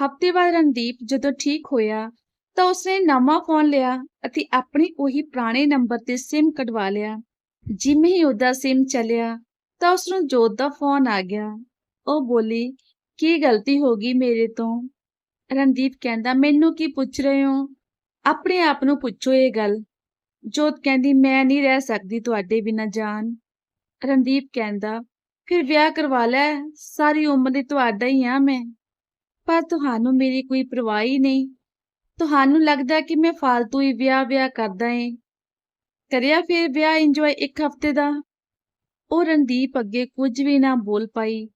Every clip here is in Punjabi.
ਹਫ਼ਤੇ ਬਾਅਦ ਰਣਦੀਪ ਜਦੋਂ ਠੀਕ ਹੋਇਆ ਤਾਂ ਉਸਨੇ ਨਵਾਂ ਫੋਨ ਲਿਆ ਅਤੇ ਆਪਣੇ ਉਹੀ ਪੁਰਾਣੇ ਨੰਬਰ ਤੇ ਸਿਮ ਕਢਵਾ ਲਿਆ। ਜਿਵੇਂ ਹੀ ਉਹਦਾ ਸਿਮ ਚੱਲਿਆ ਤਾਂ ਉਸਨੂੰ ਜੋਤ ਦਾ ਫੋਨ ਆ ਗਿਆ। ਉਹ ਬੋਲੀ, ਕੀ ਗਲਤੀ ਹੋ ਗਈ ਮੇਰੇ ਤੋਂ? ਰਣਦੀਪ ਕਹਿੰਦਾ, ਮੈਨੂੰ ਕੀ ਪੁੱਛ ਰਹੇ ਹੋ? ਆਪਣੇ ਆਪ ਨੂੰ ਪੁੱਛੋ ਇਹ ਗੱਲ। ਜੋਤ ਕਹਿੰਦੀ, ਮੈਂ ਨਹੀਂ ਰਹਿ ਸਕਦੀ ਤੁਹਾਡੇ ਬਿਨਾਂ ਜਾਨ। ਰਣਦੀਪ ਕਹਿੰਦਾ, ਫਿਰ ਵਿਆਹ ਕਰਵਾ ਲੈ, ਸਾਰੀ ਉਮਰ ਦੀ ਤੁਹਾਡਾ ਹੀ ਆ ਮੈਂ। ਪਰ ਤੁਹਾਨੂੰ ਮੇਰੀ ਕੋਈ ਪਰਵਾਹ ਹੀ ਨਹੀਂ। ਤੁਹਾਨੂੰ ਲੱਗਦਾ ਕਿ ਮੈਂ ਫालतू ਹੀ ਵਿਆਹ ਵਿਆਹ ਕਰਦਾ ਏ। ਕਰਿਆ ਫਿਰ ਵਿਆਹ ਇੰਜੋਏ ਇੱਕ ਹਫ਼ਤੇ ਦਾ? ਉਹ ਰਣਦੀਪ ਅੱਗੇ ਕੁਝ ਵੀ ਨਾ ਬੋਲ ਪਾਈ।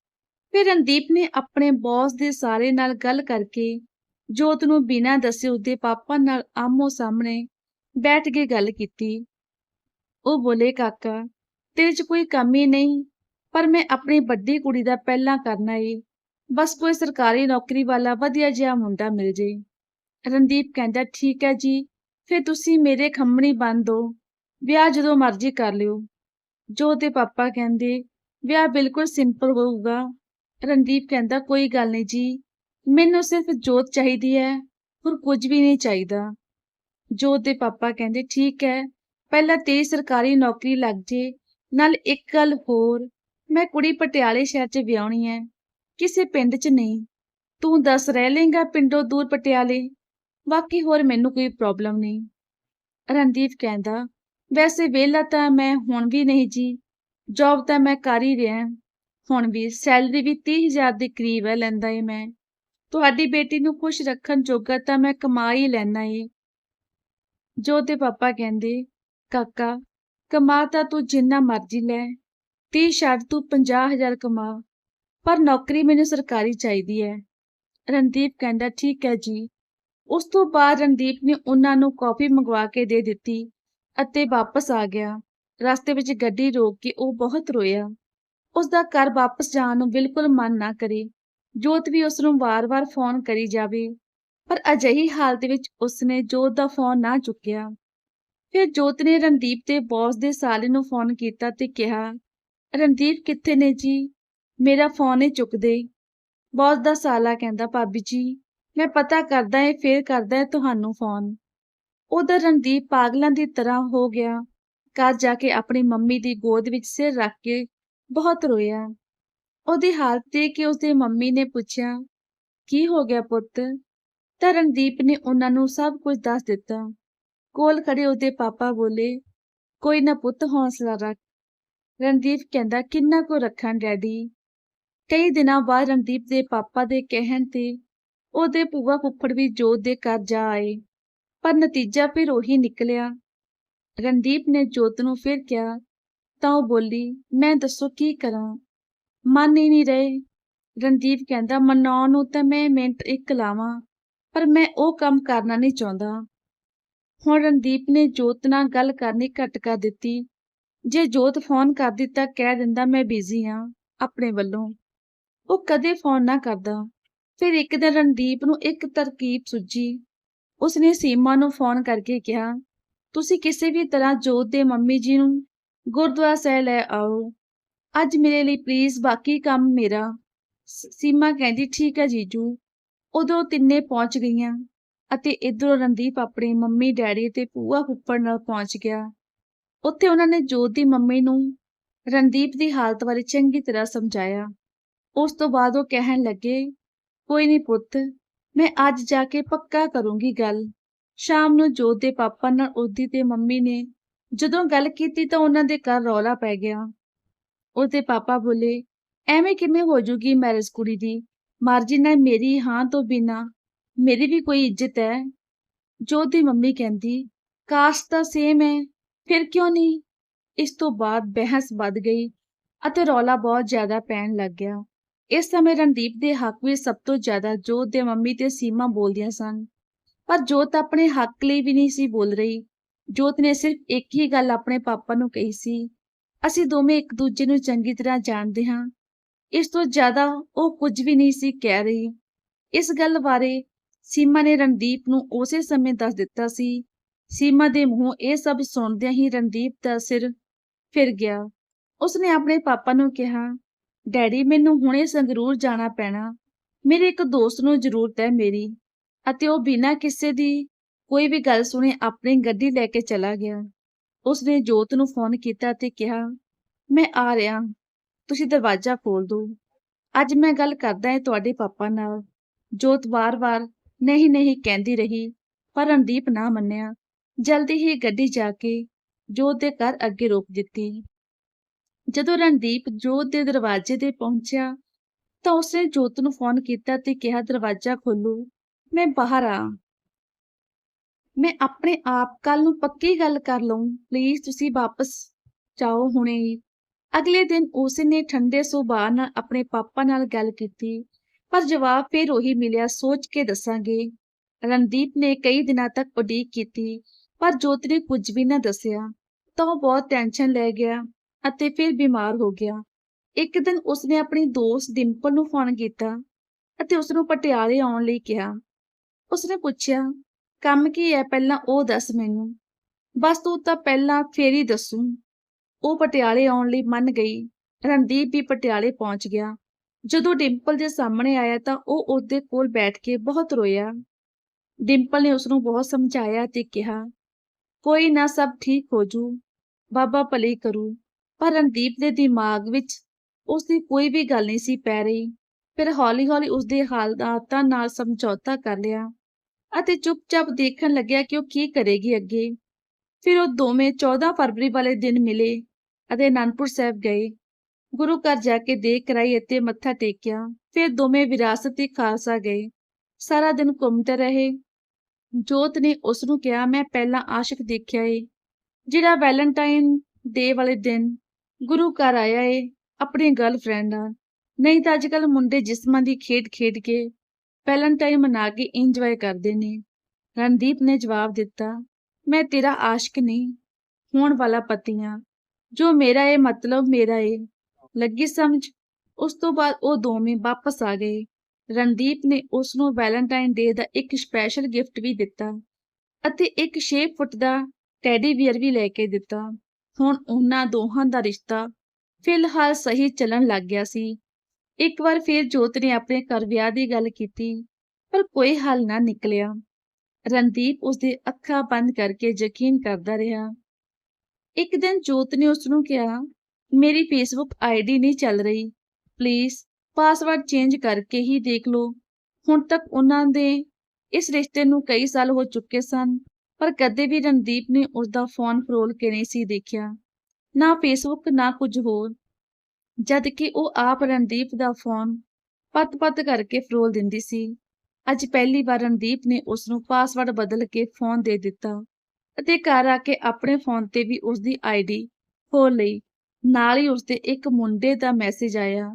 ਫਿਰ ਰਣਦੀਪ ਨੇ ਆਪਣੇ ਬੌਸ ਦੇ ਸਾਰੇ ਨਾਲ ਗੱਲ ਕਰਕੇ ਜੋਤ ਨੂੰ ਬਿਨਾਂ ਦੱਸੇ ਉਹਦੇ ਪਾਪਾ ਨਾਲ ਆਮੋ ਸਾਹਮਣੇ ਬੈਠ ਕੇ ਗੱਲ ਕੀਤੀ। ਉਹ ਬੋਲੇ, ਕਾਕਾ, ਤੇਰੇ 'ਚ ਕੋਈ ਕਮੀ ਨਹੀਂ, ਪਰ ਮੈਂ ਆਪਣੀ ਵੱਡੀ ਕੁੜੀ ਦਾ ਪਹਿਲਾਂ ਕਰਨਾ ਏ। ਬਸ ਕੋਈ ਸਰਕਾਰੀ ਨੌਕਰੀ ਵਾਲਾ ਵਧੀਆ ਜਿਹਾ ਮੁੰਡਾ ਮਿਲ ਜੇ। ਰਣਦੀਪ ਕਹਿੰਦਾ, ਠੀਕ ਹੈ ਜੀ, ਫਿਰ ਤੁਸੀਂ ਮੇਰੇ ਖੰਮਣੀ ਬੰਨ ਦੋ। ਵਿਆਹ ਜਦੋਂ ਮਰਜ਼ੀ ਕਰ ਲਿਓ। ਜੋ ਤੇ ਪਾਪਾ ਕਹਿੰਦੇ, ਵਿਆਹ ਬਿਲਕੁਲ ਸਿੰਪਲ ਹੋਊਗਾ। ਰਣਦੀਪ ਕਹਿੰਦਾ, ਕੋਈ ਗੱਲ ਨਹੀਂ ਜੀ, ਮੈਨੂੰ ਸਿਰਫ ਜੋਤ ਚਾਹੀਦੀ ਹੈ, ਹੋਰ ਕੁਝ ਵੀ ਨਹੀਂ ਚਾਹੀਦਾ। ਜੋਤ ਦੇ ਪਾਪਾ ਕਹਿੰਦੇ, ਠੀਕ ਹੈ, ਪਹਿਲਾਂ ਤੇਰੀ ਸਰਕਾਰੀ ਨੌਕਰੀ ਲੱਗ ਜੇ, ਨਾਲ ਇੱਕ ਗੱਲ ਹੋਰ, ਮੈਂ ਕੁੜੀ ਪਟਿਆਲੇ ਸ਼ਹਿਰ 'ਚ ਵਿਆਹਣੀ ਹੈ। ਕਿਸੇ ਪਿੰਡ 'ਚ ਨਹੀਂ। ਤੂੰ ਦੱਸ ਰਹਿ ਲੇਗਾ ਪਿੰਡੋਂ ਦੂਰ ਪਟਿਆਲੇ। ਬਾਕੀ ਹੋਰ ਮੈਨੂੰ ਕੋਈ ਪ੍ਰੋਬਲਮ ਨਹੀਂ। ਰਣਦੀਪ ਕਹਿੰਦਾ, ਵੈਸੇ ਵਿਹਲਾ ਤਾਂ ਮੈਂ ਹੁਣ ਵੀ ਨਹੀਂ ਜੀ। ਜੌਬ ਤਾਂ ਮੈਂ ਕਰ ਹੀ ਰਿਹਾ। ਹੁਣ ਵੀ ਸੈਲਰੀ ਵੀ 30000 ਦੇ ਕਰੀਬ ਹੈ, ਲੈਂਦਾ ਏ ਮੈਂ। ਤੁਹਾਡੀ ਬੇਟੀ ਨੂੰ ਖੁਸ਼ ਰੱਖਣ ਜੋਗਾ ਤਾਂ ਮੈਂ ਕਮਾ ਹੀ ਲੈਣਾ ਏ। ਜੋ ਤੇ ਪਾਪਾ ਕਹਿੰਦੇ, ਕਾਕਾ, ਕਮਾ ਤਾਂ ਤੂੰ ਜਿੰਨਾ ਮਰਜ਼ੀ ਲੈ। 30 ਛੱਡ ਤੂੰ 50000 ਕਮਾ। ਪਰ ਨੌਕਰੀ ਮੈਨੂੰ ਸਰਕਾਰੀ ਚਾਹੀਦੀ ਹੈ। ਰਣਦੀਪ ਕਹਿੰਦਾ, ਠੀਕ ਹੈ ਜੀ। ਉਸ ਤੋਂ ਬਾਅਦ ਰਣਦੀਪ ਨੇ ਉਹਨਾਂ ਨੂੰ ਕਾਫੀ ਮੰਗਵਾ ਕੇ ਦੇ ਦਿੱਤੀ ਅਤੇ ਵਾਪਸ ਆ ਗਿਆ। ਰਸਤੇ ਵਿੱਚ ਗੱਡੀ ਰੋਕ ਕੇ ਉਹ ਬਹੁਤ ਰੋਇਆ। ਉਸ ਦਾ ਘਰ ਵਾਪਸ ਜਾਣ ਨੂੰ ਬਿਲਕੁਲ ਮਨ ਨਾ ਕਰੇ। ਜੋਤ ਵੀ ਉਸ ਨੂੰ ਵਾਰ-ਵਾਰ ਫੋਨ ਕਰੀ ਜਾਵੇ, ਪਰ ਅਜਿਹੀ ਹਾਲਤ ਵਿੱਚ ਉਸਨੇ ਜੋਤ ਦਾ ਫੋਨ ਨਾ ਚੁੱਕਿਆ। ਫਿਰ ਜੋਤ ਨੇ ਰਣਦੀਪ ਦੇ ਬੌਸ ਦੇ ਸਾਲੇ ਨੂੰ ਫੋਨ ਕੀਤਾ ਤੇ ਕਿਹਾ, ਰਣਦੀਪ, ਕਿੱਥੇ ਨੇ ਜੀ? ਮੇਰਾ ਫੋਨ ਹੀ ਚੁੱਕਦੇ ਬੌਸ ਦਾ ਸਾਲਾ ਕਹਿੰਦਾ, ਭਾਬੀ ਜੀ, ਮੈਂ ਪਤਾ ਕਰਦਾ ਏ, ਫੇਰ ਕਰਦਾ ਏ ਤੁਹਾਨੂੰ ਫੋਨ। ਉਧਰ ਰਣਦੀਪ ਪਾਗਲਾਂ ਦੀ ਤਰ੍ਹਾਂ ਹੋ ਗਿਆ। ਘਰ ਜਾ ਕੇ ਆਪਣੀ ਮੰਮੀ ਦੀ ਗੋਦ ਵਿੱਚ ਸਿਰ ਰੱਖ ਕੇ ਬਹੁਤ ਰੋਇਆ। ਉਹਦੀ ਹਾਲਤ ਦੇਖ ਕੇ ਉਸਦੇ ਮੰਮੀ ਨੇ ਪੁੱਛਿਆ, ਕੀ ਹੋ ਗਿਆ ਪੁੱਤ? ਤਾਂ ਰਣਦੀਪ ਨੇ ਉਹਨਾਂ ਨੂੰ ਸਭ ਕੁਝ ਦੱਸ ਦਿੱਤਾ। ਕੋਲ ਖੜੇ ਉਹਦੇ ਪਾਪਾ ਬੋਲੇ, ਕੋਈ ਨਾ ਪੁੱਤ, ਹੌਸਲਾ ਰੱਖ। ਰਣਦੀਪ ਕਹਿੰਦਾ, ਕਿੰਨਾ ਕੋ ਰੱਖਣ ਡੈਡੀ? ਕਈ ਦਿਨਾਂ ਬਾਅਦ ਰਣਦੀਪ ਦੇ ਪਾਪਾ ਦੇ ਕਹਿਣ ਤੇ ਉਹਦੇ ਭੂਆ ਫੁੱਫੜ ਵੀ ਜੋਤ ਦੇ ਘਰ ਜਾ ਆਏ, ਪਰ ਨਤੀਜਾ ਫਿਰ ਉਹੀ ਨਿਕਲਿਆ। ਰਣਦੀਪ ਨੇ ਜੋਤ ਨੂੰ ਫਿਰ ਕਿਹਾ, ਤਾਂ ਉਹ ਬੋਲੀ, ਮੈਂ ਦੱਸੋ ਕੀ ਕਰਾਂ? ਮਨ ਹੀ ਨਹੀਂ ਰਹੇ। ਰਣਦੀਪ ਕਹਿੰਦਾ, ਮਨਾਉਣ ਨੂੰ ਤਾਂ ਮੈਂ ਮਿੰਟ ਇੱਕ ਲਾਵਾਂ, ਪਰ ਮੈਂ ਉਹ ਕੰਮ ਕਰਨਾ ਨਹੀਂ ਚਾਹੁੰਦਾ। ਹੁਣ ਰਣਦੀਪ ਨੇ ਜੋਤ ਨਾਲ ਗੱਲ ਕਰਨੀ ਘੱਟ ਕਰ ਦਿੱਤੀ। ਜੇ ਜੋਤ ਫੋਨ ਕਰ ਦਿੱਤਾ, ਕਹਿ ਦਿੰਦਾ, ਮੈਂ ਬਿਜ਼ੀ ਹਾਂ, ਆਪਣੇ ਵੱਲੋਂ। ਉਹ ਕਦੇ ਫੋਨ ਨਾ ਕਰਦਾ। ਫਿਰ ਇੱਕ ਦਿਨ ਰਣਦੀਪ ਨੂੰ ਇੱਕ ਤਰਕੀਬ ਸੁੱਜੀ ਉਸਨੇ ਸੀਮਾ ਨੂੰ ਫੋਨ ਕਰਕੇ ਕਿਹਾ, ਤੁਸੀਂ ਕਿਸੇ ਵੀ ਤਰ੍ਹਾਂ ਜੋਤ ਦੇ ਮੰਮੀ ਜੀ ਨੂੰ ਗੁਰਦੁਆਰਾ ਸਾਹਿਬ ਲੈ ਆਓ। ਅੱਜ ਮੇਰੇ ਲਈ ਪਲੀਜ਼ ਬਾਕੀ ਕੰਮ ਮੇਰਾ। ਸੀਮਾ ਕਹਿੰਦੀ, ਠੀਕ ਹੈ ਜੀਜੂ। ਉਦੋਂ ਤਿੰਨੇ ਪਹੁੰਚ ਗਈਆਂ ਅਤੇ ਇਧਰੋਂ ਰਣਦੀਪ ਆਪਣੇ ਮੰਮੀ ਡੈਡੀ ਤੇ ਪੂਆ ਫੁੱਫੜ ਨਾਲ ਪਹੁੰਚ ਗਿਆ। ਉੱਥੇ ਉਹਨਾਂ ਨੇ ਜੋਤ ਦੀ ਮੰਮੀ ਨੂੰ ਰਣਦੀਪ ਦੀ ਹਾਲਤ ਬਾਰੇ ਚੰਗੀ ਤਰ੍ਹਾਂ ਸਮਝਾਇਆ। ਉਸ ਤੋਂ ਬਾਅਦ ਉਹ ਕਹਿਣ ਲੱਗੇ, ਕੋਈ ਨਹੀਂ ਪੁੱਤ, ਮੈਂ ਅੱਜ ਜਾ ਕੇ ਪੱਕਾ ਕਰੂੰਗੀ ਗੱਲ। ਸ਼ਾਮ ਨੂੰ ਜੋਤ ਦੇ ਪਾਪਾ ਨਾਲ ਉਹਦੀ ਤੇ ਮੰਮੀ ਨੇ ਜਦੋਂ ਗੱਲ ਕੀਤੀ ਤਾਂ ਉਹਨਾਂ ਦੇ ਘਰ ਰੌਲਾ ਪੈ ਗਿਆ। ਉਹਦੇ ਪਾਪਾ ਬੋਲੇ, ਐਵੇਂ ਕਿਵੇਂ ਹੋ ਜੂਗੀ ਮੈਰਿਜ ਕੁੜੀ ਦੀ? ਮਰਜ਼ੀ ਨਾਲ ਮੇਰੀ ਹਾਂ ਤੋਂ ਬਿਨਾ ਮੇਰੀ ਵੀ ਕੋਈ ਇੱਜ਼ਤ ਹੈ? ਜੋਤ ਦੀ ਮੰਮੀ ਕਹਿੰਦੀ ਕਾਸਟ ਤਾਂ ਸੇਮ ਹੈ, ਫਿਰ ਕਿਉਂ ਨਹੀਂ? ਇਸ ਤੋਂ ਬਾਅਦ ਬਹਿਸ ਵੱਧ ਗਈ ਅਤੇ ਰੌਲਾ ਬਹੁਤ ਜ਼ਿਆਦਾ ਪੈਣ ਲੱਗ ਗਿਆ। ਇਸ ਸਮੇਂ ਰਣਦੀਪ ਦੇ ਹੱਕ ਵਿੱਚ ਸਭ ਤੋਂ ਜ਼ਿਆਦਾ ਜੋਤ ਦੇ ਮੰਮੀ ਤੇ ਸੀਮਾ ਬੋਲਦੀਆਂ ਸਨ। ਪਰ ਜੋਤ ਆਪਣੇ ਹੱਕ ਲਈ ਵੀ ਨਹੀਂ ਸੀ ਬੋਲ ਰਹੀ। ਜੋਤ ਨੇ ਸਿਰਫ ਇੱਕ ਹੀ ਗੱਲ ਆਪਣੇ ਪਾਪਾ ਨੂੰ ਕਹੀ ਸੀ, ਅਸੀਂ ਦੋਵੇਂ ਇੱਕ ਦੂਜੇ ਨੂੰ ਚੰਗੀ ਤਰ੍ਹਾਂ ਜਾਣਦੇ ਹਾਂ। ਇਸ ਤੋਂ ਜ਼ਿਆਦਾ ਉਹ ਕੁਝ ਵੀ ਨਹੀਂ ਸੀ ਕਹਿ ਰਹੀ। ਇਸ ਗੱਲ ਬਾਰੇ ਸੀਮਾ ਨੇ ਰਣਦੀਪ ਨੂੰ ਉਸੇ ਸਮੇਂ ਦੱਸ ਦਿੱਤਾ ਸੀ। ਸੀਮਾ ਦੇ ਮੂੰਹੋਂ ਇਹ ਸਭ ਸੁਣਦਿਆਂ ਹੀ ਰਣਦੀਪ ਦਾ ਸਿਰ ਫਿਰ ਗਿਆ। ਉਸਨੇ ਆਪਣੇ ਪਾਪਾ ਨੂੰ ਕਿਹਾ ਡੈਡੀ, ਮੈਨੂੰ ਹੁਣੇ ਸੰਗਰੂਰ ਜਾਣਾ ਪੈਣਾ। ਮੇਰੇ ਇੱਕ ਦੋਸਤ ਨੂੰ ਜ਼ਰੂਰਤ ਹੈ ਮੇਰੀ ਅਤੇ ਉਹ ਬਿਨਾਂ ਕਿਸੇ ਦੀ ਕੋਈ ਵੀ ਗੱਲ ਸੁਣੇ ਆਪਣੀ ਗੱਡੀ ਲੈ ਕੇ ਚਲਾ ਗਿਆ। ਉਸਨੇ ਜੋਤ ਨੂੰ ਫੋਨ ਕੀਤਾ ਤੇ ਕਿਹਾ, ਮੈਂ ਆ ਰਿਹਾ। ਤੁਸੀਂ ਦਰਵਾਜ਼ਾ ਖੋਲ ਦਿਓ। ਅੱਜ ਮੈਂ ਗੱਲ ਕਰਦਾ ਹਾਂ ਤੁਹਾਡੇ ਪਾਪਾ ਨਾਲ। ਜੋਤ ਵਾਰ-ਵਾਰ ਨਹੀਂ ਨਹੀਂ ਕਹਿੰਦੀ ਰਹੀ, ਪਰ ਰਣਦੀਪ ਨਾ ਮੰਨਿਆ। ਜਲਦੀ ਹੀ ਗੱਡੀ ਜਾ ਕੇ ਜੋਤ ਦੇ ਘਰ ਅੱਗੇ ਰੋਕ ਦਿੱਤੀ। ਜਦੋਂ ਰਣਦੀਪ ਜੋਤ ਦੇ ਦਰਵਾਜ਼ੇ ਤੇ ਪਹੁੰਚਿਆ, ਤਾਂ ਉਸਨੇ ਜੋਤ ਨੂੰ ਫੋਨ ਕੀਤਾ ਤੇ ਕਿਹਾ, ਦਰਵਾਜ਼ਾ ਖੋਲੋ ਮੈਂ ਬਾਹਰ ਆ। ਮੈਂ ਆਪਣੇ ਆਪ ਕੱਲ ਨੂੰ ਪੱਕੀ ਗੱਲ ਕਰ ਲਵਾਂ ਪਲੀਜ਼ ਤੁਸੀਂ ਵਾਪਸ ਜਾਓ ਹੁਣੇ ਹੀ। ਅਗਲੇ ਦਿਨ ਉਸ ਠੰਡੇ ਸੁਭਾਅ ਨਾਲ ਆਪਣੇ ਪਾਪਾ ਨਾਲ ਗੱਲ ਕੀਤੀ, ਪਰ ਜਵਾਬ ਫਿਰ ਉਹੀ ਮਿਲਿਆ, ਸੋਚ ਕੇ ਦੱਸਾਂਗੇ। ਰਣਦੀਪ ਨੇ ਕਈ ਦਿਨਾਂ ਤੱਕ ਉਡੀਕ ਕੀਤੀ, ਪਰ ਜੋਤ ਨੇ ਕੁਝ ਵੀ ਨਾ ਦੱਸਿਆ, ਤਾਂ ਉਹ ਬਹੁਤ ਟੈਨਸ਼ਨ ਲੈ ਗਿਆ। ਅਤੇ ਫਿਰ ਬਿਮਾਰ ਹੋ ਗਿਆ। ਇੱਕ ਦਿਨ ਉਸਨੇ ਆਪਣੀ ਦੋਸਤ ਡਿੰਪਲ ਨੂੰ ਫੋਨ ਕੀਤਾ ਅਤੇ ਉਸ ਨੂੰ ਪਟਿਆਲੇ ਆਉਣ ਲਈ ਕਿਹਾ। ਉਸਨੇ ਪੁੱਛਿਆ, ਕੰਮ ਕੀ ਹੈ ਪਹਿਲਾਂ ਉਹ ਦੱਸ ਮੈਨੂੰ। ਬਸ ਤੂੰ ਤਾਂ ਪਹਿਲਾਂ ਫੇਰ ਹੀ ਦੱਸੂ। ਉਹ ਪਟਿਆਲੇ ਆਉਣ ਲਈ ਮੰਨ ਗਈ। ਰਣਦੀਪ ਵੀ ਪਟਿਆਲੇ ਪਹੁੰਚ ਗਿਆ। ਜਦੋਂ ਡਿੰਪਲ ਦੇ ਸਾਹਮਣੇ ਆਇਆ ਤਾਂ ਉਹ ਉਹਦੇ ਕੋਲ ਬੈਠ ਕੇ ਬਹੁਤ ਰੋਇਆ। ਡਿੰਪਲ ਨੇ ਉਸ ਨੂੰ ਬਹੁਤ ਸਮਝਾਇਆ ਤੇ ਕਿਹਾ, ਕੋਈ ਨਾ, ਸਭ ਠੀਕ ਹੋ ਜੂ। ਬਾਬਾ ਭਲੇ ਕਰੂ। ਪਰ ਰਣਦੀਪ ਦੇ ਦਿਮਾਗ ਵਿੱਚ ਉਸ ਦੀ ਕੋਈ ਵੀ ਗੱਲ ਨਹੀਂ ਸੀ ਪੈ ਰਹੀ। ਫਿਰ ਹੌਲੀ-ਹੌਲੀ ਉਸ ਦੇ ਹਾਲਾਤਾਂ ਨਾਲ ਸਮਝੌਤਾ ਕਰ ਲਿਆ ਅਤੇ ਚੁੱਪਚਾਪ ਦੇਖਣ ਲੱਗਿਆ ਕਿ ਉਹ ਕੀ ਕਰੇਗੀ ਅੱਗੇ। ਫਿਰ ਉਹ ਦੋਵੇਂ 14 ਫਰਵਰੀ ਵਾਲੇ ਦਿਨ ਮਿਲੇ ਅਤੇ ਅਨੰਦਪੁਰ ਸਾਹਿਬ ਗਏ। ਗੁਰੂ ਘਰ ਜਾ ਕੇ ਦੇਖ ਕਰਾਈ ਅਤੇ ਮੱਥਾ ਟੇਕਿਆ। ਫਿਰ ਦੋਵੇਂ ਵਿਰਾਸਤੀ ਖਾਲਸਾ ਗਏ। ਸਾਰਾ ਦਿਨ ਘੁੰਮਦੇ ਰਹੇ। ਜੋਤ ਨੇ ਉਸ ਨੂੰ ਕਿਹਾ, ਮੈਂ ਪਹਿਲਾਂ ਆਸ਼ਿਕ ਦੇਖਿਆ ਏ, ਜਿਹੜਾ ਵੈਲੈਂਟਾਈਨ ਡੇ ਵਾਲੇ ਦਿਨ ਗੁਰੂ ਘਰ ਆਇਆ ਏ, ਆਪਣੇ ਗਰਲਫ੍ਰੈਂਡ ਨਾਲ। ਨਹੀਂ ਤਾਂ ਅੱਜਕੱਲ ਮੁੰਡੇ ਜਿਸਮਾਂ ਦੀ ਖੇਡ ਖੇਡ ਕੇ ਵੈਲੈਂਟਾਈਨ ਮਨਾ ਕੇ ਇੰਜੋਏ ਕਰਦੇ ਨੇ। ਰਣਦੀਪ ਨੇ ਜਵਾਬ ਦਿੱਤਾ, ਮੈਂ ਤੇਰਾ ਆਸ਼ਿਕ ਨਹੀਂ, ਹੋਣ ਵਾਲਾ ਪਤੀ ਹਾਂ ਜੋ ਮੇਰਾ ਏ, ਮਤਲਬ ਮੇਰਾ ਏ। ਲੱਗੀ ਸਮਝ? ਉਸ ਤੋਂ ਬਾਅਦ ਉਹ ਦੋਵੇਂ ਵਾਪਸ ਆ ਗਏ। ਰਣਦੀਪ ਨੇ ਉਸ ਨੂੰ ਵੈਲੈਂਟਾਈਨ ਡੇ ਦਾ ਇੱਕ ਸਪੈਸ਼ਲ ਗਿਫਟ ਵੀ ਦਿੱਤਾ ਅਤੇ ਇੱਕ 6 ਫੁੱਟ ਦਾ ਟੈਡੀ ਬੀਅਰ ਵੀ ਲੈ ਕੇ ਦਿੱਤਾ। ਹੁਣ ਉਹਨਾਂ ਦੋਹਾਂ ਦਾ ਰਿਸ਼ਤਾ ਫਿਲਹਾਲ ਸਹੀ ਚੱਲਣ ਲੱਗ ਗਿਆ ਸੀ। ਇੱਕ ਵਾਰ ਫਿਰ ਜੋਤ ਨੇ ਆਪਣੇ ਘਰ ਵਿਆਹ ਦੀ ਗੱਲ ਕੀਤੀ, ਪਰ ਕੋਈ ਹੱਲ ਨਾ ਨਿਕਲਿਆ। ਰਣਦੀਪ ਉਸਦੇ ਅੱਖਾਂ ਬੰਦ ਕਰਕੇ ਯਕੀਨ ਕਰਦਾ ਰਿਹਾ। ਇੱਕ ਦਿਨ ਜੋਤ ਨੇ ਉਸ ਨੂੰ ਕਿਹਾ, ਮੇਰੀ ਫੇਸਬੁੱਕ ਆਈਡੀ ਨਹੀਂ ਚੱਲ ਰਹੀ। ਪਲੀਜ਼ ਪਾਸਵਰਡ ਚੇਂਜ ਕਰਕੇ ਹੀ ਦੇਖ ਲਓ। ਹੁਣ ਤੱਕ ਉਹਨਾਂ ਦੇ ਇਸ ਰਿਸ਼ਤੇ ਨੂੰ ਕਈ ਸਾਲ ਹੋ ਚੁੱਕੇ ਸਨ। ਪਰ ਕਦੇ ਵੀ ਰਣਦੀਪ ਨੇ ਉਸ ਦਾ ਫੋਨ ਫਰੋਲ ਕੇ ਨਹੀਂ ਸੀ ਦੇਖਿਆ, ਨਾ ਫੇਸਬੁੱਕ ਨਾ ਕੁਝ ਹੋਰ। ਜਦ ਕਿ ਉਹ ਆਪ ਰਣਦੀਪ ਦਾ ਫੋਨ ਪਤ ਪਤ ਕਰਕੇ ਫਰੋਲ ਦਿੰਦੀ ਸੀ। ਅੱਜ ਪਹਿਲੀ ਵਾਰ ਰਣਦੀਪ ਨੇ ਉਸ ਨੂੰ ਪਾਸਵਰਡ ਬਦਲ ਕੇ ਫੋਨ ਦੇ ਦਿੱਤਾ ਅਤੇ ਘਰ ਆ ਕੇ ਆਪਣੇ ਫੋਨ ਤੇ ਵੀ ਉਸ ਦੀ ਆਈਡੀ ਖੋਲ ਲਈ। ਨਾਲ ਹੀ ਉਸ ਦੇ ਇੱਕ ਮੁੰਡੇ ਦਾ ਮੈਸੇਜ ਆਇਆ,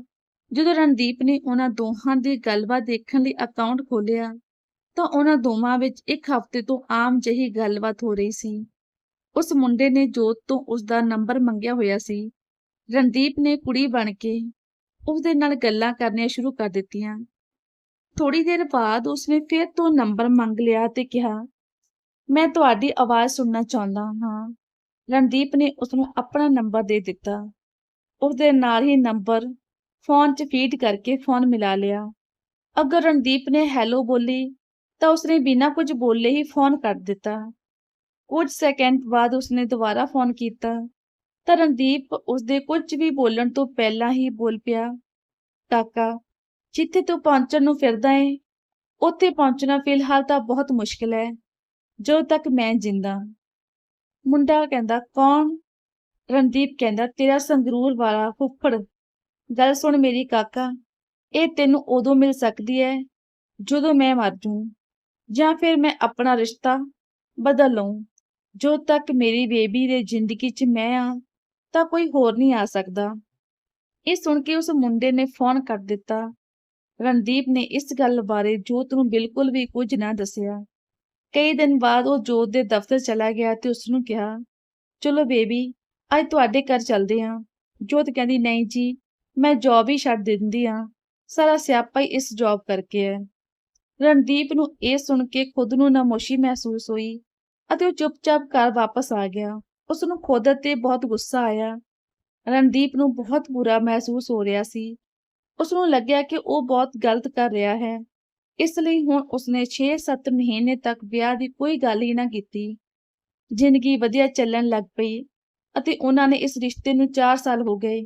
ਜਦੋਂ ਰਣਦੀਪ ਨੇ ਉਹਨਾਂ ਦੋਹਾਂ ਦੀ ਗੱਲਬਾਤ ਦੇਖਣ ਲਈ ਅਕਾਊਂਟ ਖੋਲ੍ਹਿਆ। ਤਾਂ ਉਹਨਾਂ ਦੋਵਾਂ ਵਿੱਚ ਇੱਕ ਹਫ਼ਤੇ ਤੋਂ ਆਮ ਜਿਹੀ ਗੱਲਬਾਤ ਹੋ ਰਹੀ ਸੀ। ਉਸ ਮੁੰਡੇ ਨੇ ਜੋਤ ਤੋਂ ਉਸ ਦਾ ਨੰਬਰ ਮੰਗਿਆ ਹੋਇਆ ਸੀ। ਰਣਦੀਪ ਨੇ ਕੁੜੀ ਬਣ ਕੇ ਉਸ ਦੇ ਨਾਲ ਗੱਲਾਂ ਕਰਨੀਆਂ ਸ਼ੁਰੂ ਕਰ ਦਿੱਤੀਆਂ। ਥੋੜੀ ਦੇਰ ਬਾਅਦ ਉਸਨੇ ਫਿਰ ਤੋਂ ਨੰਬਰ ਮੰਗ ਲਿਆ ਤੇ ਕਿਹਾ, ਮੈਂ ਤੁਹਾਡੀ ਆਵਾਜ਼ ਸੁਣਨਾ ਚਾਹੁੰਦਾ ਹਾਂ। ਰਣਦੀਪ ਨੇ ਉਸ ਨੂੰ ਆਪਣਾ ਨੰਬਰ ਦੇ ਦਿੱਤਾ। ਉਸ ਦੇ ਨਾਲ ਹੀ ਨੰਬਰ ਫੋਨ 'ਚ ਫੀਡ ਕਰਕੇ ਫੋਨ ਮਿਲਾ ਲਿਆ। ਅਗਰ ਰਣਦੀਪ ਨੇ ਹੈਲੋ ਬੋਲੀ ਤਾਂ ਉਸਨੇ ਬਿਨਾਂ ਕੁਝ ਬੋਲੇ ਹੀ ਫੋਨ ਕੱਟ ਦਿੱਤਾ। ਕੁਝ ਸੈਕਿੰਡ ਬਾਅਦ ਉਸਨੇ ਦੁਬਾਰਾ ਫੋਨ ਕੀਤਾ। ਤਾਂ ਰਣਦੀਪ ਉਸਦੇ ਕੁਝ ਵੀ ਬੋਲਣ ਤੋਂ ਪਹਿਲਾਂ ਹੀ ਬੋਲ ਪਿਆ, ਕਾਕਾ, ਜਿੱਥੇ ਤੂੰ ਪਹੁੰਚਣ ਨੂੰ ਫਿਰਦਾ ਏ, ਉੱਥੇ ਪਹੁੰਚਣਾ ਫਿਲਹਾਲ ਤਾਂ ਬਹੁਤ ਮੁਸ਼ਕਿਲ ਹੈ, ਜੋ ਤੱਕ ਮੈਂ ਜਿੰਦਾ। ਮੁੰਡਾ ਕਹਿੰਦਾ, ਕੌਣ? ਰਣਦੀਪ ਕਹਿੰਦਾ, ਤੇਰਾ ਸੰਗਰੂਰ ਵਾਲਾ ਫੁੱਫੜ। ਗੱਲ ਸੁਣ ਮੇਰੀ ਕਾਕਾ, ਇਹ ਤੈਨੂੰ ਉਦੋਂ ਮਿਲ ਸਕਦੀ ਹੈ, ਜਦੋਂ ਮੈਂ ਮਰ ਜੂ ਜਾਂ ਫਿਰ ਮੈਂ ਆਪਣਾ ਰਿਸ਼ਤਾ ਬਦਲ ਲਵਾਂ ਜੋ ਤੱਕ ਮੇਰੀ ਬੇਬੀ ਦੇ ਜ਼ਿੰਦਗੀ 'ਚ ਮੈਂ ਆ, ਤਾਂ ਕੋਈ ਹੋਰ ਨਹੀਂ ਆ ਸਕਦਾ। ਇਹ ਸੁਣ ਕੇ ਉਸ ਮੁੰਡੇ ਨੇ ਫੋਨ ਕਰ ਦਿੱਤਾ। ਰਣਦੀਪ ਨੇ ਇਸ ਗੱਲ ਬਾਰੇ ਜੋਤ ਨੂੰ ਬਿਲਕੁਲ ਵੀ ਕੁਝ ਨਾ ਦੱਸਿਆ। ਕਈ ਦਿਨ ਬਾਅਦ ਉਹ ਜੋਤ ਦੇ ਦਫ਼ਤਰ ਚਲਾ ਗਿਆ ਤੇ ਉਸ ਨੂੰ ਕਿਹਾ, ਚਲੋ ਬੇਬੀ, ਅੱਜ ਤੁਹਾਡੇ ਘਰ ਚੱਲਦੇ ਹਾਂ ਜੋਤ ਕਹਿੰਦੀ, ਨਹੀਂ ਜੀ, ਮੈਂ ਜੌਬ ਹੀ ਛੱਡ ਦਿੰਦੀ ਆ। ਸਾਰਾ ਸਿਆਪਾ ਹੀ ਇਸ ਜੌਬ ਕਰਕੇ ਹੈ। ਰਣਦੀਪ ਨੂੰ ਇਹ ਸੁਣ ਕੇ ਖੁਦ ਨੂੰ ਨਾਮੋਸ਼ੀ ਮਹਿਸੂਸ ਹੋਈ ਅਤੇ ਉਹ ਚੁੱਪਚਾਪ ਘਰ ਵਾਪਸ ਆ ਗਿਆ। ਉਸ ਨੂੰ ਖੁਦ ਤੇ ਬਹੁਤ ਗੁੱਸਾ ਆਇਆ। ਰਣਦੀਪ ਨੂੰ ਬਹੁਤ ਬੁਰਾ ਮਹਿਸੂਸ ਹੋ ਰਿਹਾ ਸੀ। ਉਸ ਨੂੰ ਲੱਗਿਆ ਕਿ ਉਹ ਬਹੁਤ ਗਲਤ ਕਰ ਰਿਹਾ ਹੈ। ਇਸ ਲਈ ਹੁਣ ਉਸਨੇ 6-7 ਮਹੀਨੇ ਤੱਕ ਵਿਆਹ ਦੀ ਕੋਈ ਗੱਲ ਹੀ ਨਾ ਕੀਤੀ। ਜ਼ਿੰਦਗੀ ਵਧੀਆ ਚੱਲਣ ਲੱਗ ਪਈ ਅਤੇ ਉਹਨਾਂ ਨੇ ਇਸ ਰਿਸ਼ਤੇ ਨੂੰ 4 ਸਾਲ ਹੋ ਗਏ।